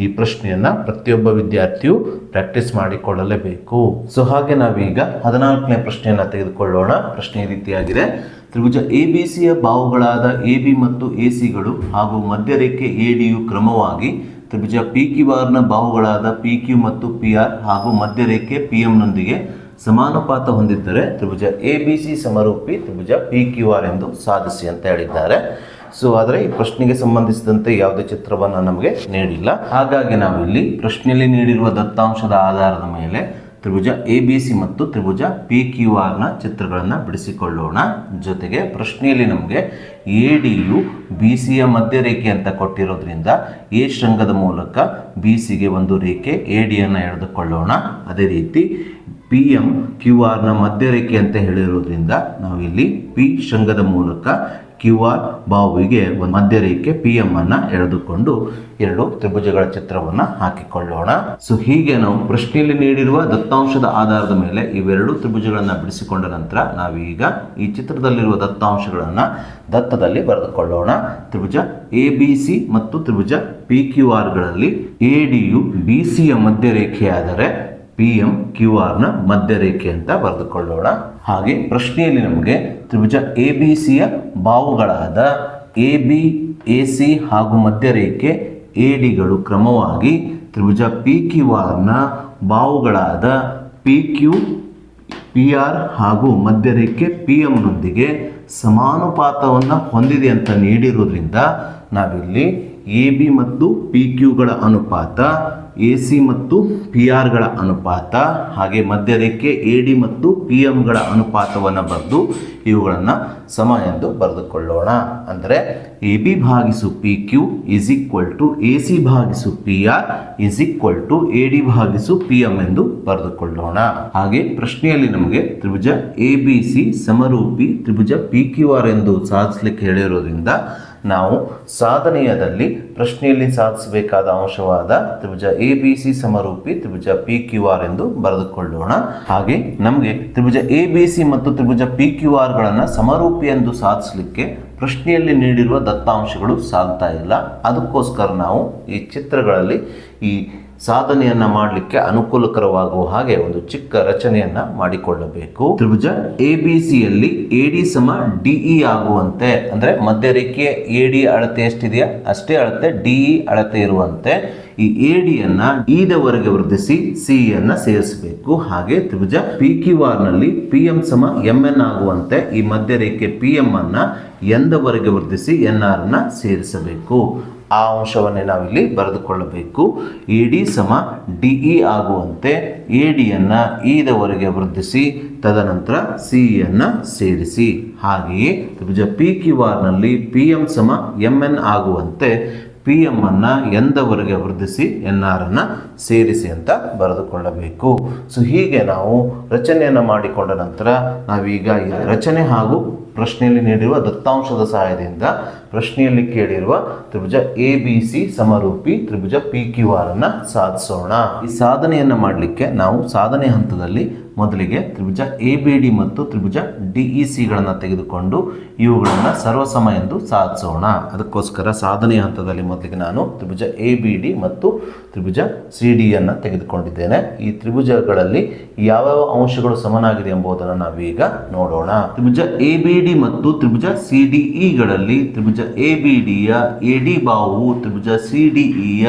ಈ ಪ್ರಶ್ನೆಯನ್ನು ಪ್ರತಿಯೊಬ್ಬ ವಿದ್ಯಾರ್ಥಿಯು ಪ್ರಾಕ್ಟೀಸ್ ಮಾಡಿಕೊಳ್ಳಲೇಬೇಕು. ಸೊ ಹಾಗೆ ನಾವೀಗ ಹದಿನಾಲ್ಕನೇ ಪ್ರಶ್ನೆಯನ್ನು ತೆಗೆದುಕೊಳ್ಳೋಣ. ಪ್ರಶ್ನೆ ಈ ರೀತಿಯಾಗಿದೆ. ತ್ರಿಭುಜ ಎ ಬಿ ಸಿಯ ಬಾಹುಗಳಾದ ಎ ಬಿ ಮತ್ತು ಎ ಸಿಗಳು ಹಾಗೂ ಮಧ್ಯರೇಖೆ ಎ ಡಿಯು ಕ್ರಮವಾಗಿ ತ್ರಿಭುಜ ಪಿ ಕ್ಯೂ ಆರ್ನ ಬಾಹುಗಳಾದ ಪಿ ಕ್ಯೂ ಮತ್ತು ಪಿ ಆರ್ ಹಾಗೂ ಮಧ್ಯರೇಖೆ ಪಿ ಎಂನೊಂದಿಗೆ ಸಮಾನುಪಾತ ಹೊಂದಿದ್ದರೆ ತ್ರಿಭುಜ ಎ ಬಿ ಸಿ ಸಮರೂಪಿ ತ್ರಿಭುಜ ಪಿ ಕ್ಯೂ ಆರ್ ಎಂದು ಸಾಧಿಸಿ ಅಂತ ಹೇಳಿದ್ದಾರೆ. ಸೊ ಆದರೆ ಈ ಪ್ರಶ್ನೆಗೆ ಸಂಬಂಧಿಸಿದಂತೆ ಯಾವುದೇ ಚಿತ್ರವನ್ನು ನಮಗೆ ನೀಡಿಲ್ಲ. ಹಾಗಾಗಿ ನಾವಿಲ್ಲಿ ಪ್ರಶ್ನೆಯಲ್ಲಿ ನೀಡಿರುವ ದತ್ತಾಂಶದ ಆಧಾರದ ಮೇಲೆ ತ್ರಿಭುಜ ಎ ಬಿ ಸಿ ಮತ್ತು ತ್ರಿಭುಜ ಪಿ ಕ್ಯೂ ಆರ್ನ ಚಿತ್ರಗಳನ್ನು ಬಿಡಿಸಿಕೊಳ್ಳೋಣ. ಜೊತೆಗೆ ಪ್ರಶ್ನೆಯಲ್ಲಿ ನಮಗೆ ಎ ಡಿಯು ಬಿ ಸಿಯ ಮಧ್ಯರೇಖೆ ಅಂತ ಕೊಟ್ಟಿರೋದ್ರಿಂದ ಎ ಶೃಂಗದ ಮೂಲಕ ಬಿ ಸಿಗೆ ಒಂದು ರೇಖೆ ಎ ಡಿಯನ್ನು ಎಳೆದುಕೊಳ್ಳೋಣ. ಅದೇ ರೀತಿ ಪಿ ಎಂ ಕ್ಯೂ ಆರ್ನ ಮಧ್ಯರೇಖೆ ಅಂತ ಹೇಳಿರೋದ್ರಿಂದ ನಾವಿಲ್ಲಿ ಪಿ ಶೃಂಗದ ಮೂಲಕ ಕ್ಯೂ ಆರ್ ಬಾಹುವಿಗೆ ಒಂದು ಮಧ್ಯರೇಖೆ ಪಿ ಎಂ ಅನ್ನ ಎಳೆದುಕೊಂಡು ಎರಡು ತ್ರಿಭುಜಗಳ ಚಿತ್ರವನ್ನು ಹಾಕಿಕೊಳ್ಳೋಣ. ಸೊ ಹೀಗೆ ನಾವು ಪ್ರಶ್ನೆಯಲ್ಲಿ ನೀಡಿರುವ ದತ್ತಾಂಶದ ಆಧಾರದ ಮೇಲೆ ಇವೆರಡು ತ್ರಿಭುಜಗಳನ್ನು ಬಿಡಿಸಿಕೊಂಡ ನಂತರ ನಾವೀಗ ಈ ಚಿತ್ರದಲ್ಲಿರುವ ದತ್ತಾಂಶಗಳನ್ನು ದತ್ತದಲ್ಲಿ ಬರೆದುಕೊಳ್ಳೋಣ. ತ್ರಿಭುಜ ಎ ಬಿ ಸಿ ಮತ್ತು ತ್ರಿಭುಜ ಪಿ ಕ್ಯೂ ಆರ್ಗಳಲ್ಲಿ ಎ ಡಿಯು ಬಿ ಸಿಯ ಮಧ್ಯರೇಖೆಯಾದರೆ ಪಿ ಎಂ ಕ್ಯೂ ಆರ್ನ ಮಧ್ಯರೇಖೆ ಅಂತ ಬರೆದುಕೊಳ್ಳೋಣ. ಹಾಗೆ ಪ್ರಶ್ನೆಯಲ್ಲಿ ನಮಗೆ ತ್ರಿಭುಜ ಎ ಬಿ ಸಿಯ ಬಾವುಗಳಾದ ಎ ಬಿ ಎ ಸಿ ಹಾಗೂ ಮಧ್ಯರೇಖೆ ಎ ಡಿಗಳು ಕ್ರಮವಾಗಿ ತ್ರಿಭುಜ ಪಿ ಕ್ಯೂ ಆರ್ನ ಬಾವುಗಳಾದ ಪಿ ಕ್ಯೂ ಪಿ ಆರ್ ಹಾಗೂ ಮಧ್ಯರೇಖೆ ಪಿ ಎಂನೊಂದಿಗೆ ಸಮಾನುಪಾತವನ್ನು ಹೊಂದಿದೆ ಅಂತ ನೀಡಿರೋದ್ರಿಂದ ನಾವಿಲ್ಲಿ ಎ ಬಿ ಮತ್ತು ಪಿ ಕ್ಯೂಗಳ ಅನುಪಾತ ಎ ಸಿ ಮತ್ತು ಪಿ ಆರ್ಗಳ ಅನುಪಾತ, ಹಾಗೆ ಮಧ್ಯರೇಖೆ ಎ ಡಿ ಮತ್ತು ಪಿ ಎಮ್ಗಳ ಅನುಪಾತವನ್ನು ಬರೆದು ಇವುಗಳನ್ನು ಸಮ ಎಂದು ಬರೆದುಕೊಳ್ಳೋಣ. ಅಂದರೆ ಎ ಬಿ ಭಾಗಿಸು P Q is equal to A C ಭಾಗಿಸು P R is equal to A D ಭಾಗಿಸು ಪಿ ಎಂ ಎಂದು ಬರೆದುಕೊಳ್ಳೋಣ. ಹಾಗೆ ಪ್ರಶ್ನೆಯಲ್ಲಿ ನಮಗೆ ತ್ರಿಭುಜ ಎ ಬಿ ಸಿ ಸಮರೂಪಿ ತ್ರಿಭುಜ ಪಿ ಕ್ಯೂ ಆರ್ ಎಂದು ಸಾಧಿಸಲಿಕ್ಕೆ ಹೇಳಿರೋದ್ರಿಂದ ನಾವು ಸಾಧನೆಯದಲ್ಲಿ ಪ್ರಶ್ನೆಯಲ್ಲಿ ಸಾಧಿಸಬೇಕಾದ ಅಂಶವಾದ ತ್ರಿಭುಜ ಎ ಬಿ ಸಿ ಸಮರೂಪಿ ತ್ರಿಭುಜ ಪಿ ಕ್ಯೂ ಆರ್ ಎಂದು ಬರೆದುಕೊಳ್ಳೋಣ. ಹಾಗೆ ನಮಗೆ ತ್ರಿಭುಜ ಎ ಬಿ ಸಿ ಮತ್ತು ತ್ರಿಭುಜ ಪಿ ಕ್ಯೂ ಆರ್ಗಳನ್ನು ಸಮರೂಪಿ ಎಂದು ಸಾಧಿಸಲಿಕ್ಕೆ ಪ್ರಶ್ನೆಯಲ್ಲಿ ನೀಡಿರುವ ದತ್ತಾಂಶಗಳು ಸಾಲ್ತಾ ಇಲ್ಲ. ಅದಕ್ಕೋಸ್ಕರ ನಾವು ಈ ಚಿತ್ರಗಳಲ್ಲಿ ಈ ಸಾಧನೆಯನ್ನ ಮಾಡಲಿಕ್ಕೆ ಅನುಕೂಲಕರವಾಗುವ ಹಾಗೆ ಒಂದು ಚಿಕ್ಕ ರಚನೆಯನ್ನ ಮಾಡಿಕೊಳ್ಳಬೇಕು. ತ್ರಿಭುಜ ಎ ಬಿ ಸಿಯಲ್ಲಿ ಎ ಡಿ ಸಮ ಡಿಇ ಆಗುವಂತೆ, ಅಂದ್ರೆ ಮಧ್ಯರೇಖೆಯ ಎ ಡಿ ಅಳತೆ ಎಷ್ಟಿದೆಯಾ? ಅಷ್ಟೇ ಅಳತೆ ಡಿಇ ಅಳತೆ ಇರುವಂತೆ. ಈ ಎ ಡಿಯನ್ನ ಈದವರೆಗೆ ವೃದ್ಧಿಸಿ ಸಿ ಅನ್ನ ಸೇರಿಸಬೇಕು. ಹಾಗೆ ತ್ರಿಭುಜ ಪಿ ಕ್ಯೂ ಆರ್ನಲ್ಲಿ ಪಿ ಎಂ ಸಮ ಎಂ ಎನ್ ಆಗುವಂತೆ ಈ ಮಧ್ಯ ರೇಖೆ ಪಿ ಎಂ ಅನ್ನ ಎಂದವರೆಗೆ ವೃದ್ಧಿಸಿ ಎನ್ ಆರ್ನ ಸೇರಿಸಬೇಕು. ಆ ಅಂಶವನ್ನೇ ನಾವಿಲ್ಲಿ ಬರೆದುಕೊಳ್ಳಬೇಕು. ಎ ಡಿ ಸಮ ಡಿ ಇ ಆಗುವಂತೆ ಎ ಡಿಯನ್ನು ಇದವರೆಗೆ ವೃದ್ಧಿಸಿ, ತದನಂತರ ಸಿ ಇಯನ್ನು ಸೇರಿಸಿ. ಹಾಗೆಯೇ ತ್ರಿಭುಜ ಪಿ ಕ್ಯೂ ಆರ್ನಲ್ಲಿ ಪಿ ಎಂ ಸಮ ಎಂ ಎನ್ ಆಗುವಂತೆ ಪಿ ಎಂ ಅನ್ನು ಎಂದವರೆಗೆ ವೃದ್ಧಿಸಿ ಎನ್ ಆರ್ ಅನ್ನು ಸೇರಿಸಿ ಅಂತ ಬರೆದುಕೊಳ್ಳಬೇಕು. ಸೊ, ಹೀಗೆ ನಾವು ರಚನೆಯನ್ನು ಮಾಡಿಕೊಂಡ ನಂತರ ನಾವೀಗ ರಚನೆ ಹಾಗೂ ಪ್ರಶ್ನೆಯಲ್ಲಿ ನೀಡಿರುವ ದತ್ತಾಂಶದ ಸಹಾಯದಿಂದ ಪ್ರಶ್ನೆಯಲ್ಲಿ ಕೇಳಿರುವ ತ್ರಿಭುಜ ಎ ಬಿ ಸಿ ಸಮರೂಪಿ ತ್ರಿಭುಜ ಪಿ ಕ್ಯೂ ಆರ್ ಅನ್ನು ಸಾಧಿಸೋಣ. ಈ ಸಾಧನೆಯನ್ನು ಮಾಡಲಿಕ್ಕೆ ನಾವು ಸಾಧನೆ ಹಂತದಲ್ಲಿ ಮೊದಲಿಗೆ ತ್ರಿಭುಜ ಎ ಬಿ ಡಿ ಮತ್ತು ತ್ರಿಭುಜ ಡಿ ಇ ಸಿಗಳನ್ನು ತೆಗೆದುಕೊಂಡು ಇವುಗಳನ್ನು ಸರ್ವಸಮ ಎಂದು ಸಾಧಿಸೋಣ. ಅದಕ್ಕೋಸ್ಕರ ಸಾಧನೆಯ ಹಂತದಲ್ಲಿ ಮೊದಲಿಗೆ ನಾನು ತ್ರಿಭುಜ ಎ ಬಿ ಡಿ ಮತ್ತು ತ್ರಿಭುಜ ಸಿ ಡಿಯನ್ನು ತೆಗೆದುಕೊಂಡಿದ್ದೇನೆ. ಈ ತ್ರಿಭುಜಗಳಲ್ಲಿ ಯಾವ್ಯಾವ ಅಂಶಗಳು ಸಮನಾಗಿದೆ ಎಂಬುದನ್ನು ನಾವೀಗ ನೋಡೋಣ. ತ್ರಿಭುಜ ಎ ಬಿ ಡಿ ಮತ್ತು ತ್ರಿಭುಜ ಸಿ ಡಿ ಇಗಳಲ್ಲಿ ತ್ರಿಭುಜ ಎ ಬಿ ಡಿಯ ಎ ಡಿ ಬಾವು, ತ್ರಿಭುಜ ಸಿ ಡಿ ಇಯ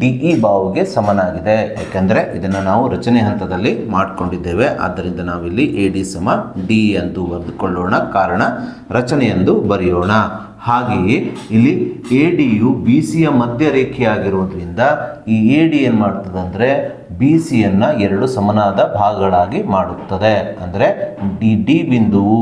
ಡಿ ಇ ಬಾವುಗೆ ಸಮನಾಗಿದೆ. ಯಾಕೆಂದರೆ ಇದನ್ನು ನಾವು ರಚನೆ ಹಂತದಲ್ಲಿ ಮಾಡಿಕೊಂಡಿದ್ದೇವೆ. ಆದ್ದರಿಂದ ನಾವಿಲ್ಲಿ ಎ ಡಿ ಸಮ ಡಿ ಎಂದು ಬರೆದುಕೊಳ್ಳೋಣ. ಕಾರಣ, ರಚನೆ ಎಂದು ಬರೆಯೋಣ. ಹಾಗೆಯೇ ಇಲ್ಲಿ ಎ ಡಿಯು ಬಿ ಸಿಯ ಮಧ್ಯರೇಖೆಯಾಗಿರೋದ್ರಿಂದ ಈ ಎ ಡಿ ಏನು ಮಾಡ್ತದೆ ಅಂದರೆ ಬಿ ಸಿಯನ್ನು ಎರಡು ಸಮನಾದ ಭಾಗಗಳಾಗಿ ಮಾಡುತ್ತದೆ. ಅಂದರೆ ಡಿ ಡಿ ಬಿಂದುವು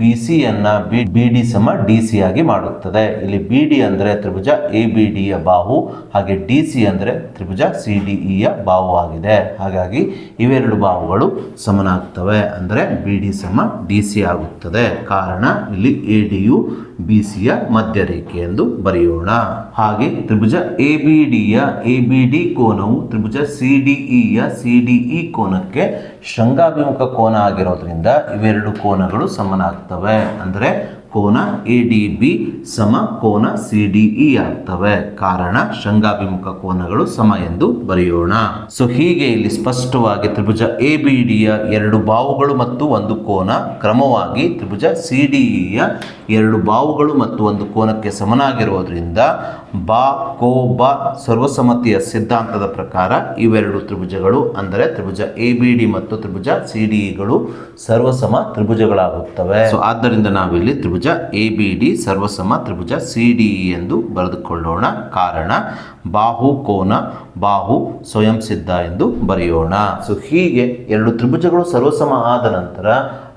ಬಿ ಸಿಯನ್ನು ಬಿ ಡಿ ಸಮ ಡಿ ಸಿ ಆಗಿ ಮಾಡುತ್ತದೆ. ಇಲ್ಲಿ ಬಿ ಡಿ ಅಂದರೆ ತ್ರಿಭುಜ ಎ ಬಿ ಡಿಯ ಬಾಹು, ಹಾಗೆ ಡಿ ಸಿ ಅಂದರೆ ತ್ರಿಭುಜ ಸಿ ಡಿ ಇಯ ಬಾಹು ಆಗಿದೆ. ಹಾಗಾಗಿ ಇವೆರಡು ಬಾಹುಗಳು ಸಮನಾಗ್ತವೆ. ಅಂದರೆ ಬಿ ಡಿ ಸಮ ಡಿ ಸಿ ಆಗುತ್ತದೆ. ಕಾರಣ ಇಲ್ಲಿ ಎ ಡಿಯು ಬಿ ಸಿಯ ಮಧ್ಯರೇಖೆ ಎಂದು ಬರೆಯೋಣ. ಹಾಗೆ ತ್ರಿಭುಜ ಎ ಬಿ ಡಿಯ ಎ ಬಿ ಡಿ ಕೋನವು ತ್ರಿಭುಜ ಸಿ ಡಿ ಇಯ ಸಿ ಡಿ ಇ ಕೋನಕ್ಕೆ ಶೃಂಗಾಭಿಮುಖ ಕೋನ ಆಗಿರೋದ್ರಿಂದ ಇವೆರಡು ಕೋನಗಳು ಸಮನಾಗ್ತವೆ. ಅಂದರೆ ಕೋನ ಎ ಡಿ ಬಿ ಸಮ ಕೋನ ಸಿ ಡಿ ಇ ಆಗ್ತವೆ. ಕಾರಣ ಶೃಂಗಾಭಿಮುಖ ಕೋನಗಳು ಸಮ ಎಂದು ಬರೆಯೋಣ. ಸೊ ಹೀಗೆ ಇಲ್ಲಿ ಸ್ಪಷ್ಟವಾಗಿ ತ್ರಿಭುಜ ಎ ಬಿ ಡಿಯ ಎರಡು ಬಾವುಗಳು ಮತ್ತು ಒಂದು ಕೋನ ಕ್ರಮವಾಗಿ ತ್ರಿಭುಜ ಸಿ ಡಿ ಇಯ ಎರಡು ಬಾವುಗಳು ಮತ್ತು ಒಂದು ಕೋನಕ್ಕೆ ಸಮನಾಗಿರೋದ್ರಿಂದ ಬಾ ಕೋ ಬ ಸರ್ವಸಮ್ಮತಿಯ ಸಿದ್ಧಾಂತದ ಪ್ರಕಾರ ಇವೆರಡು ತ್ರಿಭುಜಗಳು ಅಂದರೆ ತ್ರಿಭುಜ ಎ ಬಿ ಡಿ ಮತ್ತು ತ್ರಿಭುಜ ಸಿ ಡಿ ಇಗಳು ಸರ್ವಸಮ ತ್ರಿಭುಜಗಳಾಗುತ್ತವೆ. ಸೊ ಆದ್ದರಿಂದ ನಾವಿಲ್ಲಿ ತ್ರಿಭುಜ ಎ ಬಿ ಡಿ ಸರ್ವಸಮ ತ್ರಿಭುಜ ಸಿ ಡಿ ಇ ಎಂದು ಬರೆದುಕೊಳ್ಳೋಣ. ಕಾರಣ ಬಾಹು ಕೋನ ಬಾಹು ಸ್ವಯಂ ಸಿದ್ಧ ಎಂದು ಬರೆಯೋಣ. ಸೊ ಹೀಗೆ ಎರಡು ತ್ರಿಭುಜಗಳು ಸರ್ವಸಮ ಆದ ನಂತರ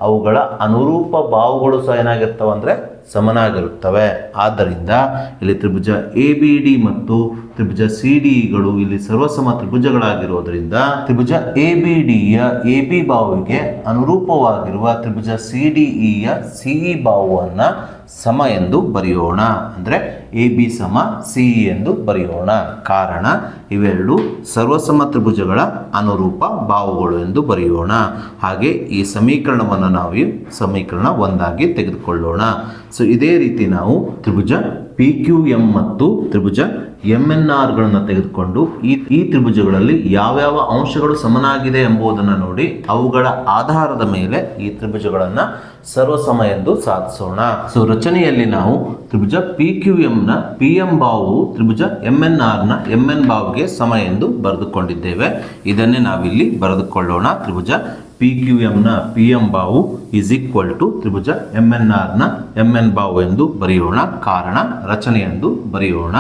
ಅವುಗಳ ಅನುರೂಪ ಬಾಹುಗಳು ಸಹ ಏನಾಗಿರ್ತವೆ ಅಂದರೆ ಸಮನಾಗಿರುತ್ತವೆ. ಆದ್ದರಿಂದ ಇಲ್ಲಿ ತ್ರಿಭುಜ ಎ ಬಿ ಡಿ ಮತ್ತು ತ್ರಿಭುಜ ಸಿ ಡಿಗಳು ಇಲ್ಲಿ ಸರ್ವಸಮ ತ್ರಿಭುಜಗಳಾಗಿರುವುದರಿಂದ ತ್ರಿಭುಜ ಎ ಬಿ ಡಿಯ ಎ ಬಿ ಬಾಹುವಿಗೆ ಅನುರೂಪವಾಗಿರುವ ತ್ರಿಭುಜ ಸಿ ಡಿ ಇಯ ಸಿ ಇ ಬಾಹುವನ್ನು ಸಮ ಎಂದು ಬರೆಯೋಣ. ಅಂದರೆ ಎ, ಬಿ ಸಮ, ಸಿ ಎಂದು ಬರೆಯೋಣ. ಕಾರಣ, ಇವೆರಡು ಸರ್ವಸಮ ತ್ರಿಭುಜಗಳ ಅನುರೂಪ ಭಾವಗಳು ಎಂದು ಬರೆಯೋಣ. ಹಾಗೆ ಈ ಸಮೀಕರಣವನ್ನು ನಾವು ಸಮೀಕರಣ ಒಂದಾಗಿ ತೆಗೆದುಕೊಳ್ಳೋಣ. ಸೊ ಇದೇ ರೀತಿ ನಾವು ತ್ರಿಭುಜ ಪಿ ಕ್ಯೂ ಎಂ ಮತ್ತು ತ್ರಿಭುಜ ಎಂ ಎನ್ ಆರ್ಗಳನ್ನು ತೆಗೆದುಕೊಂಡು ಈ ಈ ತ್ರಿಭುಜಗಳಲ್ಲಿ ಯಾವ್ಯಾವ ಅಂಶಗಳು ಸಮನಾಗಿದೆ ಎಂಬುದನ್ನು ನೋಡಿ ಅವುಗಳ ಆಧಾರದ ಮೇಲೆ ಈ ತ್ರಿಭುಜಗಳನ್ನು ಸರ್ವಸಮ ಎಂದು ಸಾಧಿಸೋಣ. ಸೊ ರಚನೆಯಲ್ಲಿ ನಾವು ತ್ರಿಭುಜ ಪಿ ಕ್ಯೂ ಎಂನ ಪಿ ಎಂ ಬಾವು ತ್ರಿಭುಜ ಎಂ ಎನ್ ಆರ್ನ ಎಂ ಎನ್ ಬಾವುಗೆ ಸಮ ಎಂದು ಬರೆದುಕೊಂಡಿದ್ದೇವೆ. ಇದನ್ನೇ ನಾವಿಲ್ಲಿ ಬರೆದುಕೊಳ್ಳೋಣ. ತ್ರಿಭುಜ ಪಿ ಕ್ಯೂ ಎಂನ ಪಿ ಎಂ ಬಾವು ಇಸ್ ಈಕ್ವಲ್ ಟು ತ್ರಿಭುಜ ಎಂ ಎನ್ ಆರ್ನ ಎಂ ಎನ್ ಬಾವು ಎಂದು ಬರೆಯೋಣ, ಕಾರಣ, ರಚನೆ ಎಂದು ಬರೆಯೋಣ.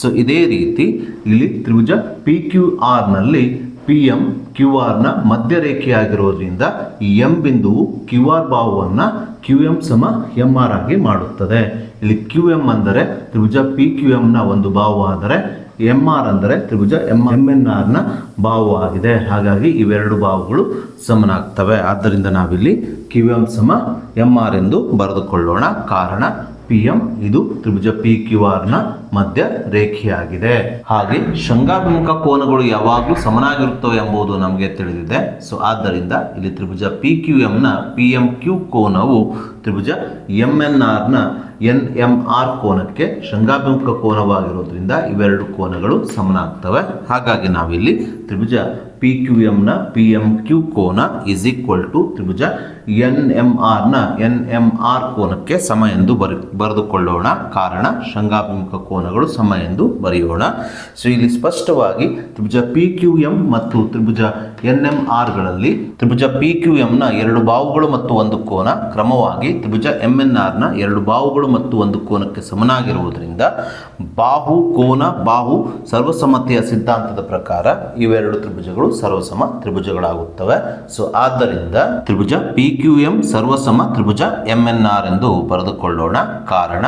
ಸೊ ಇದೇ ರೀತಿ ಇಲ್ಲಿ ತ್ರಿಭುಜ ಪಿ ಕ್ಯೂ ಆರ್ನಲ್ಲಿ ಪಿ ಎಂ ಕ್ಯೂ ಆರ್ನ ಮಧ್ಯರೇಖೆಯಾಗಿರೋದ್ರಿಂದ ಈ ಎಂ ಬಿಂದುವು ಕ್ಯೂ ಆರ್ ಬಾವುವನ್ನು ಕ್ಯೂ ಎಂ ಸಮ ಎಂ ಆರ್ ಆಗಿ ಮಾಡುತ್ತದೆ. ಇಲ್ಲಿ ಕ್ಯೂ ಎಂ ಅಂದರೆ ತ್ರಿಭುಜ ಪಿ ಕ್ಯೂ ಎಂನ ಒಂದು ಬಾವು ಆದರೆ ಎಂ ಆರ್ ಅಂದರೆ ತ್ರಿಭುಜ ಎಂ ಎಂ ಎನ್ ಆರ್ನ ಬಾಹು ಆಗಿದೆ. ಹಾಗಾಗಿ ಇವೆರಡು ಬಾಹುಗಳು ಸಮನಾಗ್ತವೆ. ಆದ್ದರಿಂದ ನಾವಿಲ್ಲಿ ಕ್ಯೂ ಎಂ ಸಮ ಎಂ ಆರ್ ಎಂದು ಬರೆದುಕೊಳ್ಳೋಣ. ಕಾರಣ ಪಿ ಎಂ ಇದು ತ್ರಿಭುಜ ಪಿ ಕ್ಯೂ ಆರ್ನ ಮಧ್ಯ ರೇಖೆಯಾಗಿದೆ. ಹಾಗೆ ಶಂಗಾಭಿಮುಖ ಕೋನಗಳು ಯಾವಾಗಲೂ ಸಮನಾಗಿರುತ್ತವೆ ಎಂಬುದು ನಮಗೆ ತಿಳಿದಿದೆ. ಸೊ ಆದ್ದರಿಂದ ಇಲ್ಲಿ ತ್ರಿಭುಜ ಪಿ ಕ್ಯೂ ಎಂನ ಪಿ ಎಂ ಕ್ಯೂ ಕೋನವು ತ್ರಿಭುಜ ಎಂ ಎನ್ ಆರ್ನ ಎನ್ ಎಂ ಆರ್ ಕೋನಕ್ಕೆ ಶೃಂಗಾಭಿಮುಖ ಕೋನವಾಗಿರೋದ್ರಿಂದ ಇವೆರಡು ಕೋನಗಳು ಸಮನಾಗ್ತವೆ. ಹಾಗಾಗಿ ನಾವಿಲ್ಲಿ ತ್ರಿಭುಜ ಪಿ ಕ್ಯೂ ಎಂನ ಪಿ ಎಂ ಕ್ಯೂ ಕೋನ ಇಸ್ ಈಕ್ವಲ್ ಟು ತ್ರಿಭುಜ ಎನ್ ಎಂ ಆರ್ನ ಎನ್ ಎಂ ಆರ್ ಕೋನಕ್ಕೆ ಸಮ ಎಂದು ಬರೆ, ಬರೆದುಕೊಳ್ಳೋಣ. ಕಾರಣ, ಶೃಂಗಾಭಿಮುಖ ಕೋನಗಳು ಸಮ ಎಂದು ಬರೆಯೋಣ. ಸೊ, ಇಲ್ಲಿ ಸ್ಪಷ್ಟವಾಗಿ ತ್ರಿಭುಜ ಪಿ ಕ್ಯೂ ಎಂ ಮತ್ತು ತ್ರಿಭುಜ ಎನ್ ಎಂ ಆರ್ಗಳಲ್ಲಿ ತ್ರಿಭುಜ ಪಿ ಕ್ಯೂ ಎಂನ ಎರಡು ಬಾಹುಗಳು ಮತ್ತು ಒಂದು ಕೋನ ಕ್ರಮವಾಗಿ ತ್ರಿಭುಜ ಎಂ ಎನ್ ಆರ್ನ ಎರಡು ಬಾಹುಗಳು ಮತ್ತು ಒಂದು ಕೋನಕ್ಕೆ ಸಮನಾಗಿರುವುದರಿಂದ ಬಾಹು ಕೋನ ಬಾಹು ಸರ್ವಸಮ್ಮತಿಯ ಸಿದ್ಧಾಂತದ ಪ್ರಕಾರ ಇವೆರಡು ತ್ರಿಭುಜಗಳು ಸರ್ವಸಮ ತ್ರಿಭುಜಗಳಾಗುತ್ತವೆ. ಸೊ ಆದ್ದರಿಂದ ತ್ರಿಭುಜ ಪಿ ಕ್ಯೂ ಎಂ ಸರ್ವಸಮ ತ್ರಿಭುಜ ಎಂ ಎನ್ ಆರ್ ಎಂದು ಬರೆದುಕೊಳ್ಳೋಣ. ಕಾರಣ,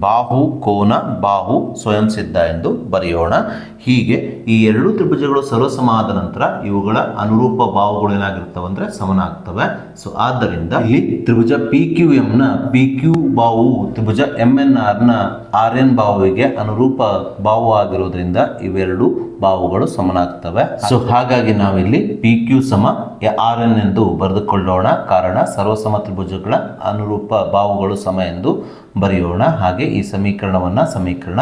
ಬಾಹು ಕೋನ ಬಾಹು ಸ್ವಯಂ ಸಿದ್ಧ ಎಂದು ಬರೆಯೋಣ. ಹೀಗೆ ಈ ಎರಡು ತ್ರಿಭುಜಗಳು ಸರ್ವಸಮ ಆದ ನಂತರ ಇವುಗಳ ಅನುರೂಪ ಭಾವಗಳು ಏನಾಗಿರ್ತವೆ ಅಂದ್ರೆ ಸಮನಾಗ್ತವೆ. ಸೊ ಆದ್ದರಿಂದ ಇಲ್ಲಿ ತ್ರಿಭುಜ ಪಿ ಕ್ಯೂ ಎಂನ ಪಿ ಕ್ಯೂ ಬಾವು ತ್ರಿಭುಜ ಎಂ ಎನ್ ಆರ್ನ ಆರ್ ಎನ್ ಬಾಹುವಿಗೆ ಅನುರೂಪ ಬಾವು ಆಗಿರೋದ್ರಿಂದ ಇವೆರಡು ಬಾಹುಗಳು ಸಮನಾಗ್ತವೆ. ಸೊ ಹಾಗಾಗಿ ನಾವಿಲ್ಲಿ ಪಿ ಕ್ಯೂ ಸಮ ಆರ್ ಎನ್ ಎಂದು ಬರೆದುಕೊಳ್ಳೋಣ. ಕಾರಣ ಸರ್ವಸಮ ತ್ರಿಭುಜಗಳ ಅನುರೂಪ ಬಾಹುಗಳು ಸಮ ಎಂದು ಬರೆಯೋಣ. ಹಾಗೆ ಈ ಸಮೀಕರಣವನ್ನ ಸಮೀಕರಣ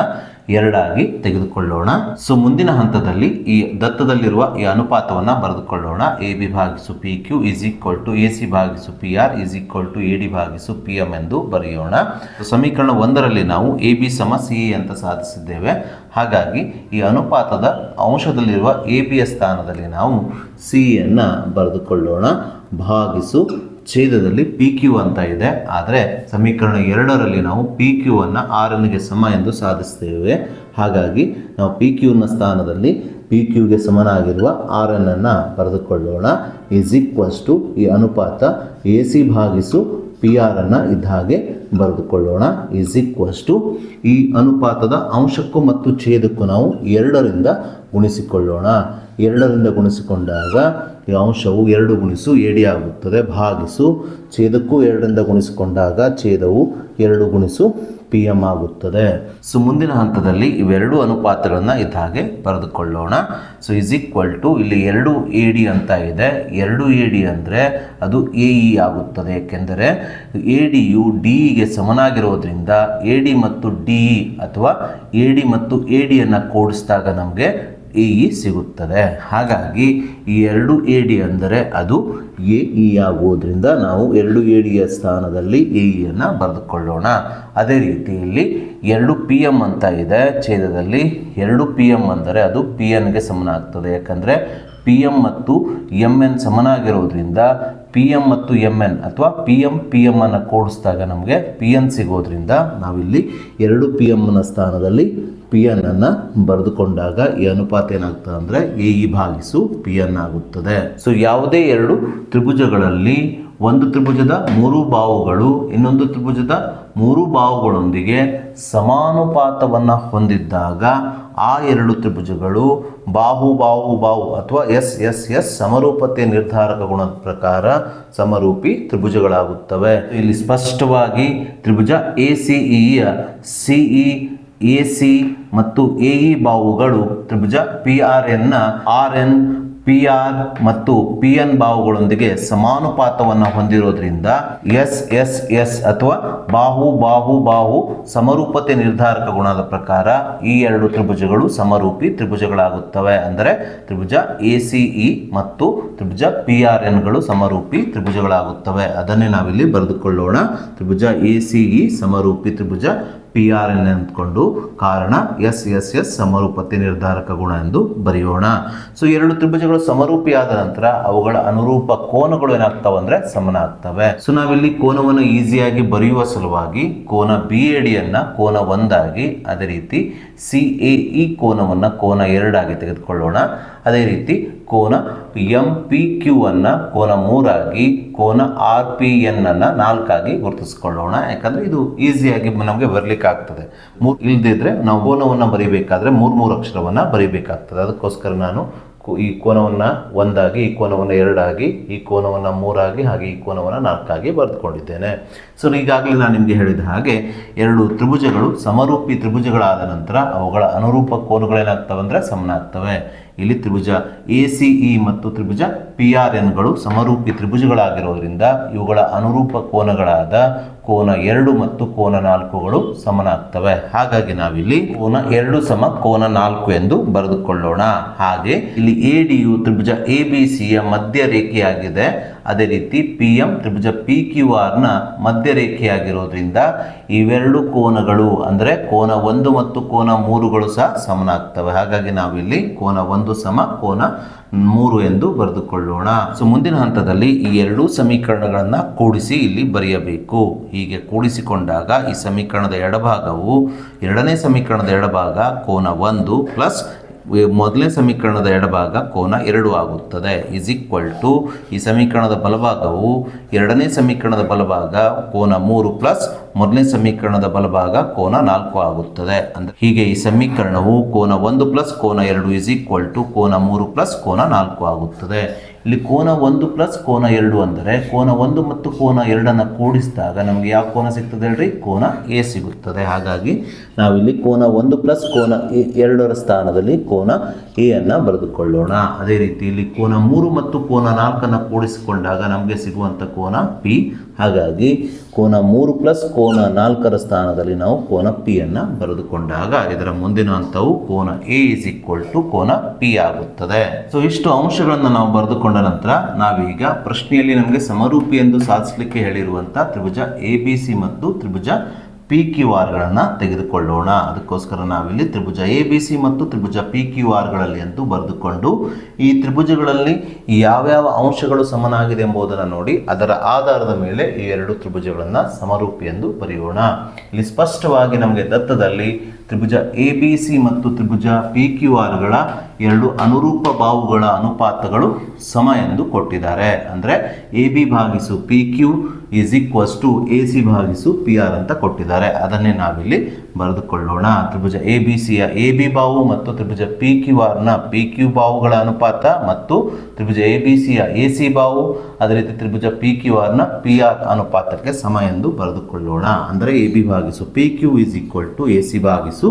ಎರಡಾಗಿ ತೆಗೆದುಕೊಳ್ಳೋಣ. ಸೊ ಮುಂದಿನ ಹಂತದಲ್ಲಿ ಈ ದತ್ತದಲ್ಲಿರುವ ಈ ಅನುಪಾತವನ್ನ ಬರೆದುಕೊಳ್ಳೋಣ. ಎ ಬಿ ಭಾಗಿಸು P Q is equal to A C ಭಾಗಿಸು P R is equal to A D ಭಾಗಿಸು ಪಿ ಎಂ ಎಂದು ಬರೆಯೋಣ. ಸಮೀಕರಣ ಒಂದರಲ್ಲಿ ನಾವು ಎ ಬಿ ಸಮ ಸಿ ಎ ಅಂತ ಸಾಧಿಸಿದ್ದೇವೆ. ಹಾಗಾಗಿ ಈ ಅನುಪಾತದ ಅಂಶದಲ್ಲಿರುವ ಎ ಬಿಯ ಸ್ಥಾನದಲ್ಲಿ ನಾವು ಸಿ ಅನ್ನ ಬರೆದುಕೊಳ್ಳೋಣ. ಭಾಗಿಸು ಛೇದದಲ್ಲಿ ಪಿ ಕ್ಯೂ ಅಂತ ಇದೆ. ಆದರೆ ಸಮೀಕರಣ ಎರಡರಲ್ಲಿ ನಾವು ಪಿ ಕ್ಯೂ ಅನ್ನು ಆರ್ ಎನ್ಗೆ ಸಮ ಎಂದು ಸಾಧಿಸ್ತೇವೆ. ಹಾಗಾಗಿ ನಾವು ಪಿ ಕ್ಯೂನ ಸ್ಥಾನದಲ್ಲಿ ಪಿ ಕ್ಯೂಗೆ ಸಮನಾಗಿರುವ ಆರ್ ಎನ್ ಅನ್ನು ಬರೆದುಕೊಳ್ಳೋಣ. ಈಸ್ ಈಕ್ವಲ್ಸ್ ಟು ಈ ಅನುಪಾತ ಎ ಸಿ ಭಾಗಿಸು ಪಿ ಆರ್ ಅನ್ನು ಇದ್ದ ಹಾಗೆ ಬರೆದುಕೊಳ್ಳೋಣ. ಈಸ್ ಈಕ್ವಲ್ಸ್ ಟು ಈ ಅನುಪಾತದ ಅಂಶಕ್ಕೂ ಮತ್ತು ಛೇದಕ್ಕೂ ನಾವು ಎರಡರಿಂದ ಗುಣಿಸಿಕೊಳ್ಳೋಣ. ಎರಡರಿಂದ ಗುಣಿಸಿಕೊಂಡಾಗ ಈ ಅಂಶವು ಎರಡು ಗುಣಿಸು ಎಡಿ ಆಗುತ್ತದೆ. ಭಾಗಿಸು ಛೇದಕ್ಕೂ ಎರಡರಿಂದ ಗುಣಿಸಿಕೊಂಡಾಗ ಛೇದವು ಎರಡು ಗುಣಿಸು ಪಿ ಎಂ ಆಗುತ್ತದೆ. ಸೊ, ಮುಂದಿನ ಹಂತದಲ್ಲಿ ಇವೆರಡು ಅನುಪಾತಗಳನ್ನು ಇದಾಗೆ ಬರೆದುಕೊಳ್ಳೋಣ. ಸೊ ಇಸ್ ಈಕ್ವಲ್ ಟು ಇಲ್ಲಿ ಎರಡು ಎ ಡಿ ಅಂತ ಇದೆ. ಎರಡು ಎ ಡಿ ಅಂದರೆ ಅದು ಎ ಇ ಆಗುತ್ತದೆ. ಏಕೆಂದರೆ ಎ ಡಿಯು ಡಿ ಇಗೆ ಸಮನಾಗಿರೋದ್ರಿಂದ ಎ ಡಿ ಮತ್ತು ಡಿ ಇ ಅಥವಾ ಎ ಡಿ ಮತ್ತು ಎ ಡಿಯನ್ನು ಕೂಡಿಸಿದಾಗ ನಮಗೆ ಎ ಇ ಸಿಗುತ್ತದೆ. ಹಾಗಾಗಿ ಈ ಎರಡು ಎ ಡಿ ಅಂದರೆ ಅದು ಎ ಇ ಆಗುವುದರಿಂದ ನಾವು ಎರಡು ಎ ಡಿಯ ಸ್ಥಾನದಲ್ಲಿ ಎ ಇಯನ್ನು ಬರೆದುಕೊಳ್ಳೋಣ. ಅದೇ ರೀತಿಯಲ್ಲಿ ಎರಡು ಪಿ ಎಂ ಅಂತ ಇದೆ. ಛೇದದಲ್ಲಿ ಎರಡು ಪಿ ಎಂ ಅಂದರೆ ಅದು ಪಿ ಎನ್ಗೆ ಸಮನಾಗ್ತದೆ. ಯಾಕಂದರೆ ಪಿ ಎಂ ಮತ್ತು ಎಂ ಎನ್ ಸಮನಾಗಿರೋದ್ರಿಂದ ಪಿ ಎಂ ಮತ್ತು ಎಂ ಎನ್ ಅಥವಾ ಪಿ ಎಂ ಪಿ ಎಂ ಅನ್ನು ಕೂಡಿಸಿದಾಗ ನಮಗೆ ಪಿ ಎನ್ ಸಿಗೋದ್ರಿಂದ ನಾವಿಲ್ಲಿ ಎರಡು ಪಿ ಎಮ್ನ ಸ್ಥಾನದಲ್ಲಿ ಪಿ ಎನ್ ಅನ್ನು ಬರೆದುಕೊಂಡಾಗ ಈ ಅನುಪಾತ ಏನಾಗ್ತದೆ ಅಂದರೆ ಎ ಇ ಭಾಗಿಸು ಪಿ ಎನ್ ಆಗುತ್ತದೆ ಸೊ ಯಾವುದೇ ಎರಡು ತ್ರಿಭುಜಗಳಲ್ಲಿ ಒಂದು ತ್ರಿಭುಜದ ಮೂರು ಬಾವುಗಳು, ಇನ್ನೊಂದು ತ್ರಿಭುಜದ ಮೂರು ಬಾವುಗಳೊಂದಿಗೆ ಸಮಾನುಪಾತವನ್ನು ಹೊಂದಿದ್ದಾಗ ಆ ಎರಡು ತ್ರಿಭುಜಗಳು ಬಾಹು ಬಾಹು ಬಾಹು ಅಥವಾ ಎಸ್ ಎಸ್ ಎಸ್ ಸಮರೂಪತೆ ನಿರ್ಧಾರಕ ಗುಣದ ಪ್ರಕಾರ ಸಮರೂಪಿ ತ್ರಿಭುಜಗಳಾಗುತ್ತವೆ. ಇಲ್ಲಿ ಸ್ಪಷ್ಟವಾಗಿ ತ್ರಿಭುಜ ಎ, ಸಿ ಇಯ ಸಿಇ ಎ ಸಿ ಮತ್ತು ಎ ಇ ಬಾಹುಗಳು ತ್ರಿಭುಜ, ಪಿ ಆರ್ ಎನ್ನ ಆರ್ ಎನ್, ಪಿ ಆರ್ ಮತ್ತು ಪಿ ಎನ್ ಬಾಹುಗಳೊಂದಿಗೆ ಸಮಾನುಪಾತವನ್ನು ಹೊಂದಿರೋದ್ರಿಂದ ಎಸ್ ಎಸ್ ಎಸ್ ಅಥವಾ ಬಾಹು ಬಾಹು ಬಾಹು ಸಮರೂಪತೆ ನಿರ್ಧಾರಕ ಗುಣದ ಪ್ರಕಾರ ಈ ಎರಡು ತ್ರಿಭುಜಗಳು ಸಮರೂಪಿ ತ್ರಿಭುಜಗಳಾಗುತ್ತವೆ. ಅಂದರೆ ತ್ರಿಭುಜ ಎ ಸಿ ಮತ್ತು ತ್ರಿಭುಜ ಪಿ ಆರ್ ಎನ್ಗಳು ಸಮರೂಪಿ ತ್ರಿಭುಜಗಳಾಗುತ್ತವೆ. ಅದನ್ನೇ ನಾವಿಲ್ಲಿ ಬರೆದುಕೊಳ್ಳೋಣ. ತ್ರಿಭುಜ ಎ ಸಿ ಸಮರೂಪಿ ತ್ರಿಭುಜ ಪಿ ಆರ್ ಎನ್ ಅಂದ್ಕೊಂಡು ಕಾರಣ ಎಸ್ ಎಸ್ ಎಸ್ ಸಮರೂಪತೆ ನಿರ್ಧಾರಕ ಗುಣ ಎಂದು ಬರೆಯೋಣ. ಸೊ ಎರಡು ತ್ರಿಭುಜಗಳು ಸಮರೂಪಿಯಾದ ನಂತರ ಅವುಗಳ ಅನುರೂಪ ಕೋನಗಳು ಏನಾಗ್ತವೆ ಅಂದ್ರೆ ಸಮನ ಆಗ್ತವೆ ಸೊ ನಾವಿಲ್ಲಿ ಕೋನವನ್ನು ಈಸಿಯಾಗಿ ಬರೆಯುವ ಸಲುವಾಗಿ ಕೋನ ಬಿ ಎ ಡಿಯನ್ನ ಕೋನ ಒಂದಾಗಿ ಅದೇ ರೀತಿ ಸಿ ಎ ಇ ಕೋನವನ್ನ ಕೋನ ಎರಡಾಗಿ ತೆಗೆದುಕೊಳ್ಳೋಣ. ಅದೇ ರೀತಿ ಕೋನ ಎಂ ಪಿ ಕ್ಯೂ ಅನ್ನು ಕೋನ ಮೂರಾಗಿ, ಕೋನ ಆರ್ ಪಿ ಎನ್ ಅನ್ನ ನಾಲ್ಕಾಗಿ ಗುರುತಿಸ್ಕೊಳ್ಳೋಣ. ಯಾಕಂದರೆ ಇದು ಈಸಿಯಾಗಿ ನಮಗೆ ಬರಲಿಕ್ಕೆ ಆಗ್ತದೆ ಮೂರು ಇಲ್ಲದಿದ್ದರೆ ನಾವು ಕೋನವನ್ನು ಬರೀಬೇಕಾದ್ರೆ ಮೂರು ಮೂರು ಅಕ್ಷರವನ್ನು ಬರೀಬೇಕಾಗ್ತದೆ. ಅದಕ್ಕೋಸ್ಕರ ನಾನು ಈ ಕೋನವನ್ನು ಒಂದಾಗಿ, ಈ ಕೋನವನ್ನು ಎರಡಾಗಿ, ಈ ಕೋನವನ್ನು ಮೂರಾಗಿ, ಹಾಗೆ ಈ ಕೋನವನ್ನು ನಾಲ್ಕಾಗಿ ಬರೆದುಕೊಂಡಿದ್ದೇನೆ. ಸೊ ಈಗಾಗಲೇ ನಾನು ನಿಮಗೆ ಹೇಳಿದ ಹಾಗೆ ಎರಡು ತ್ರಿಭುಜಗಳು, ಸಮರೂಪಿ ತ್ರಿಭುಜಗಳಾದ ನಂತರ ಅವುಗಳ ಅನುರೂಪ ಕೋನಗಳೇನಾಗ್ತವೆ ಅಂದರೆ ಸಮನಾಗ್ತವೆ. ಇಲ್ಲಿ ತ್ರಿಭುಜ ಎ ಸಿ ಮತ್ತು ತ್ರಿಭುಜ ಪಿ ಆರ್ ಎನ್ಗಳು ಸಮರೂಪಿ ತ್ರಿಭುಜಗಳಾಗಿರೋದ್ರಿಂದ ಇವುಗಳ ಅನುರೂಪ ಕೋನಗಳಾದ ಕೋನ ಎರಡು ಮತ್ತು ಕೋನ ನಾಲ್ಕುಗಳು ಸಮನಾಗ್ತವೆ. ಹಾಗಾಗಿ ನಾವಿಲ್ಲಿ ಕೋನ ಎರಡು ಸಮ ಕೋನ ನಾಲ್ಕು ಎಂದು ಬರೆದುಕೊಳ್ಳೋಣ. ಹಾಗೆ ಇಲ್ಲಿ ಎ ಡಿಯು ತ್ರಿಭುಜ ಎ ಬಿ ಸಿಯ ಮಧ್ಯ ರೇಖೆಯಾಗಿದೆ ಅದೇ ರೀತಿ ಪಿ ಎಂ ತ್ರಿಭುಜ ಪಿ ಕ್ಯೂ ಆರ್ನ ಮಧ್ಯ ರೇಖೆಯಾಗಿರೋದ್ರಿಂದ ಇವೆರಡು ಕೋನಗಳು ಅಂದರೆ ಕೋನ ಒಂದು ಮತ್ತು ಕೋನ ಮೂರುಗಳು ಸಹ ಸಮನಾಗ್ತವೆ. ಹಾಗಾಗಿ ನಾವಿಲ್ಲಿ ಕೋನ ಒಂದು ಸಮ ಕೋನ ಮೂರು ಎಂದು ಬರೆದುಕೊಳ್ಳೋಣ. ಸೊ ಮುಂದಿನ ಹಂತದಲ್ಲಿ ಈ ಎರಡೂ ಸಮೀಕರಣಗಳನ್ನು ಕೂಡಿಸಿ ಇಲ್ಲಿ ಬರೆಯಬೇಕು. ಹೀಗೆ ಕೂಡಿಸಿಕೊಂಡಾಗ ಈ ಸಮೀಕರಣದ ಎಡಭಾಗವು ಎರಡನೇ ಸಮೀಕರಣದ ಎಡಭಾಗ ಕೋನ ಒಂದು ಪ್ಲಸ್ ಮೊದಲನೇ ಸಮೀಕರಣದ ಎಡಭಾಗ ಕೋನ ಎರಡು ಆಗುತ್ತದೆ. ಇಸ್ ಈಕ್ವಲ್ ಟು ಈ ಸಮೀಕರಣದ ಬಲಭಾಗವು ಎರಡನೇ ಸಮೀಕರಣದ ಬಲಭಾಗ ಕೋನ ಮೂರು ಪ್ಲಸ್ ಮೊದಲನೇ ಸಮೀಕರಣದ ಬಲಭಾಗ ಕೋನ ನಾಲ್ಕು ಆಗುತ್ತದೆ. ಅಂದರೆ ಹೀಗೆ ಈ ಸಮೀಕರಣವು ಕೋನ ಒಂದು ಪ್ಲಸ್ ಕೋನ ಎರಡು ಇಸ್ ಈಕ್ವಲ್ ಟು ಕೋನ ಮೂರು ಪ್ಲಸ್ ಕೋನ ನಾಲ್ಕು ಆಗುತ್ತದೆ. ಇಲ್ಲಿ ಕೋನ ಒಂದು ಪ್ಲಸ್ ಕೋನ ಎರಡು ಅಂದರೆ ಕೋನ ಒಂದು ಮತ್ತು ಕೋನ ಎರಡನ್ನು ಕೂಡಿಸಿದಾಗ ನಮಗೆ ಯಾವ ಕೋನ ಸಿಗ್ತದೆ ಹೇಳ್ರಿ? ಕೋನ ಎ ಸಿಗುತ್ತದೆ. ಹಾಗಾಗಿ ನಾವಿಲ್ಲಿ ಕೋನ ಒಂದು ಪ್ಲಸ್ ಕೋನ ಎರಡರ ಸ್ಥಾನದಲ್ಲಿ ಕೋನ ಎ ಅನ್ನು ಬರೆದುಕೊಳ್ಳೋಣ. ಅದೇ ರೀತಿ ಇಲ್ಲಿ ಕೋನ ಮೂರು ಮತ್ತು ಕೋನ ನಾಲ್ಕನ್ನು ಕೂಡಿಸಿಕೊಂಡಾಗ ನಮಗೆ ಸಿಗುವಂಥ ಕೋನ ಪಿ ಹಾಗಾಗಿ ಕೋನ ಮೂರು ಪ್ಲಸ್ ಕೋನ ನಾಲ್ಕರ ಸ್ಥಾನದಲ್ಲಿ ನಾವು ಕೋನ ಪಿಯನ್ನು ಬರೆದುಕೊಂಡಾಗ ಇದರ ಮುಂದಿನ ಹಂತವು ಕೋನ ಎ ಇಸ್ ಈಕ್ವಲ್ ಟು ಕೋನ ಪಿ ಆಗುತ್ತದೆ. ಸೊ ಇಷ್ಟು ಅಂಶಗಳನ್ನು ನಾವು ಬರೆದುಕೊಂಡ ನಂತರ ನಾವೀಗ ಪ್ರಶ್ನೆಯಲ್ಲಿ ನಮಗೆ ಸಮರೂಪಿ ಎಂದು ಸಾಧಿಸಲಿಕ್ಕೆ ಹೇಳಿರುವಂಥ ತ್ರಿಭುಜ ಎ ಬಿ ಸಿ ಮತ್ತು ತ್ರಿಭುಜ ಪಿ ಕ್ಯೂ ಆರ್ಗಳನ್ನು ತೆಗೆದುಕೊಳ್ಳೋಣ. ಅದಕ್ಕೋಸ್ಕರ ನಾವಿಲ್ಲಿ ತ್ರಿಭುಜ ಎ ಬಿ ಸಿ ಮತ್ತು ತ್ರಿಭುಜ ಪಿ ಕ್ಯೂ ಆರ್ಗಳಲ್ಲಿ ಎಂದು ಬರೆದುಕೊಂಡು ಈ ತ್ರಿಭುಜಗಳಲ್ಲಿ ಯಾವ್ಯಾವ ಅಂಶಗಳು ಸಮನಾಗಿದೆ ಎಂಬುದನ್ನು ನೋಡಿ, ಅದರ ಆಧಾರದ ಮೇಲೆ ಈ ಎರಡು ತ್ರಿಭುಜಗಳನ್ನು ಸಮರೂಪಿ ಎಂದು ಬರೆಯೋಣ. ಇಲ್ಲಿ ಸ್ಪಷ್ಟವಾಗಿ ನಮಗೆ ದತ್ತದಲ್ಲಿ ತ್ರಿಭುಜ ಎ ಬಿ ಸಿ ಮತ್ತು ತ್ರಿಭುಜ ಪಿ ಕ್ಯೂ ಆರ್ಗಳ ಎರಡು ಅನುರೂಪ ಬಾವುಗಳ ಅನುಪಾತಗಳು ಸಮ ಎಂದು ಕೊಟ್ಟಿದ್ದಾರೆ. ಅಂದರೆ ಎ ಬಿ ಭಾಗಿಸು P Q is equals to A C ಭಾಗಿಸು ಪಿ ಆರ್ ಅಂತ ಕೊಟ್ಟಿದ್ದಾರೆ. ಅದನ್ನೇ ನಾವಿಲ್ಲಿ ಬರೆದುಕೊಳ್ಳೋಣ. ತ್ರಿಭುಜ ಎ ಬಿ ಸಿಯ ಎ ಬಿ ಬಾವು ಮತ್ತು ತ್ರಿಭುಜ ಪಿ ಕ್ಯೂ ಆರ್ನ ಪಿ ಕ್ಯೂ ಬಾವುಗಳ ಅನುಪಾತ ಮತ್ತು ತ್ರಿಭುಜ ಎ ಬಿ ಸಿಯ ಎ ಸಿ ಬಾವು, ಅದೇ ರೀತಿ ತ್ರಿಭುಜ ಪಿ ಕ್ಯೂ ಆರ್ನ ಪಿ ಆರ್ ಅನುಪಾತಕ್ಕೆ ಸಮ ಎಂದು ಬರೆದುಕೊಳ್ಳೋಣ. ಅಂದರೆ ಎ ಬಿ ಭಾಗಿಸು P Q is equal to A C ಭಾಗಿಸು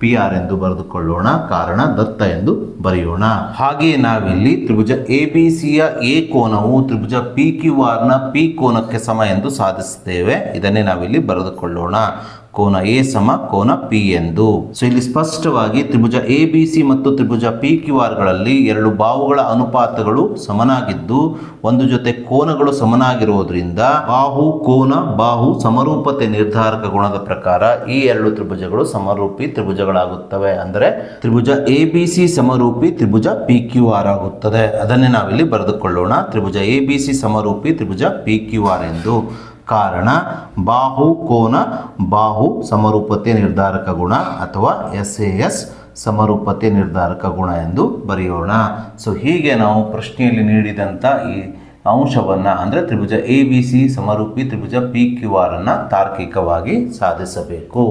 ಪಿ ಆರ್ ಎಂದು ಬರೆದುಕೊಳ್ಳೋಣ, ಕಾರಣ ದತ್ತ ಎಂದು ಬರೆಯೋಣ. ಹಾಗೆಯೇ ನಾವಿಲ್ಲಿ ತ್ರಿಭುಜ ಎ ಬಿ ಸಿಯ ಎ ಕೋನವು ತ್ರಿಭುಜ ಪಿ ಕ್ಯೂ ಆರ್ನ ಪಿ ಕೋನಕ್ಕೆ ಸಮ ಎಂದು ಸಾಧಿಸುತ್ತೇವೆ. ಇದನ್ನೇ ನಾವಿಲ್ಲಿ ಬರೆದುಕೊಳ್ಳೋಣ. ಕೋನ ಎ ಸಮ ಕೋನ ಪಿ ಎಂದು. ಸೊ ಇಲ್ಲಿ ಸ್ಪಷ್ಟವಾಗಿ ತ್ರಿಭುಜ ಎ, ಬಿ, ಸಿ ಮತ್ತು ತ್ರಿಭುಜ ಪಿ ಕ್ಯೂ ಆರ್ಗಳಲ್ಲಿ ಎರಡು ಬಾಹುಗಳ ಅನುಪಾತಗಳು ಸಮನಾಗಿದ್ದು, ಒಂದು ಜೊತೆ ಕೋನಗಳು ಸಮನಾಗಿರುವುದರಿಂದ ಬಾಹು, ಕೋನ, ಬಾಹು ಸಮರೂಪತೆ ನಿರ್ಧಾರಕ ಗುಣದ ಪ್ರಕಾರ ಈ ಎರಡು ತ್ರಿಭುಜಗಳು ಸಮರೂಪಿ ತ್ರಿಭುಜಗಳಾಗುತ್ತವೆ. ಅಂದರೆ ತ್ರಿಭುಜ ಎ, ಬಿ, ಸಿ ಸಮರೂಪಿ ತ್ರಿಭುಜ ಪಿ ಕ್ಯೂ ಆರ್ ಆಗುತ್ತದೆ. ಅದನ್ನೇ ನಾವಿಲ್ಲಿ ಬರೆದುಕೊಳ್ಳೋಣ. ತ್ರಿಭುಜ ಎ, ಬಿ, ಸಿ ಸಮರೂಪಿ ತ್ರಿಭುಜ ಪಿ ಕ್ಯೂ ಆರ್ ಎಂದು. ಕಾರಣ ಬಾಹು ಕೋನ, ಬಾಹು ಸಮರೂಪತೆ ನಿರ್ಧಾರಕ ಗುಣ ಅಥವಾ ಎಸ್ ಎ ಎಸ್ ಸಮರೂಪತೆ ನಿರ್ಧಾರಕ ಗುಣ ಎಂದು ಬರೆಯೋಣ. ಸೊ ಹೀಗೆ ನಾವು ಪ್ರಶ್ನೆಯಲ್ಲಿ ನೀಡಿದಂಥ ಈ ಅಂಶವನ್ನು ಅಂದರೆ ತ್ರಿಭುಜ ಎ ಬಿ ಸಿ ಸಮರೂಪಿ ತ್ರಿಭುಜ ಪಿ ಕ್ಯೂ ಆರನ್ನು ತಾರ್ಕಿಕವಾಗಿ ಸಾಧಿಸಬೇಕು.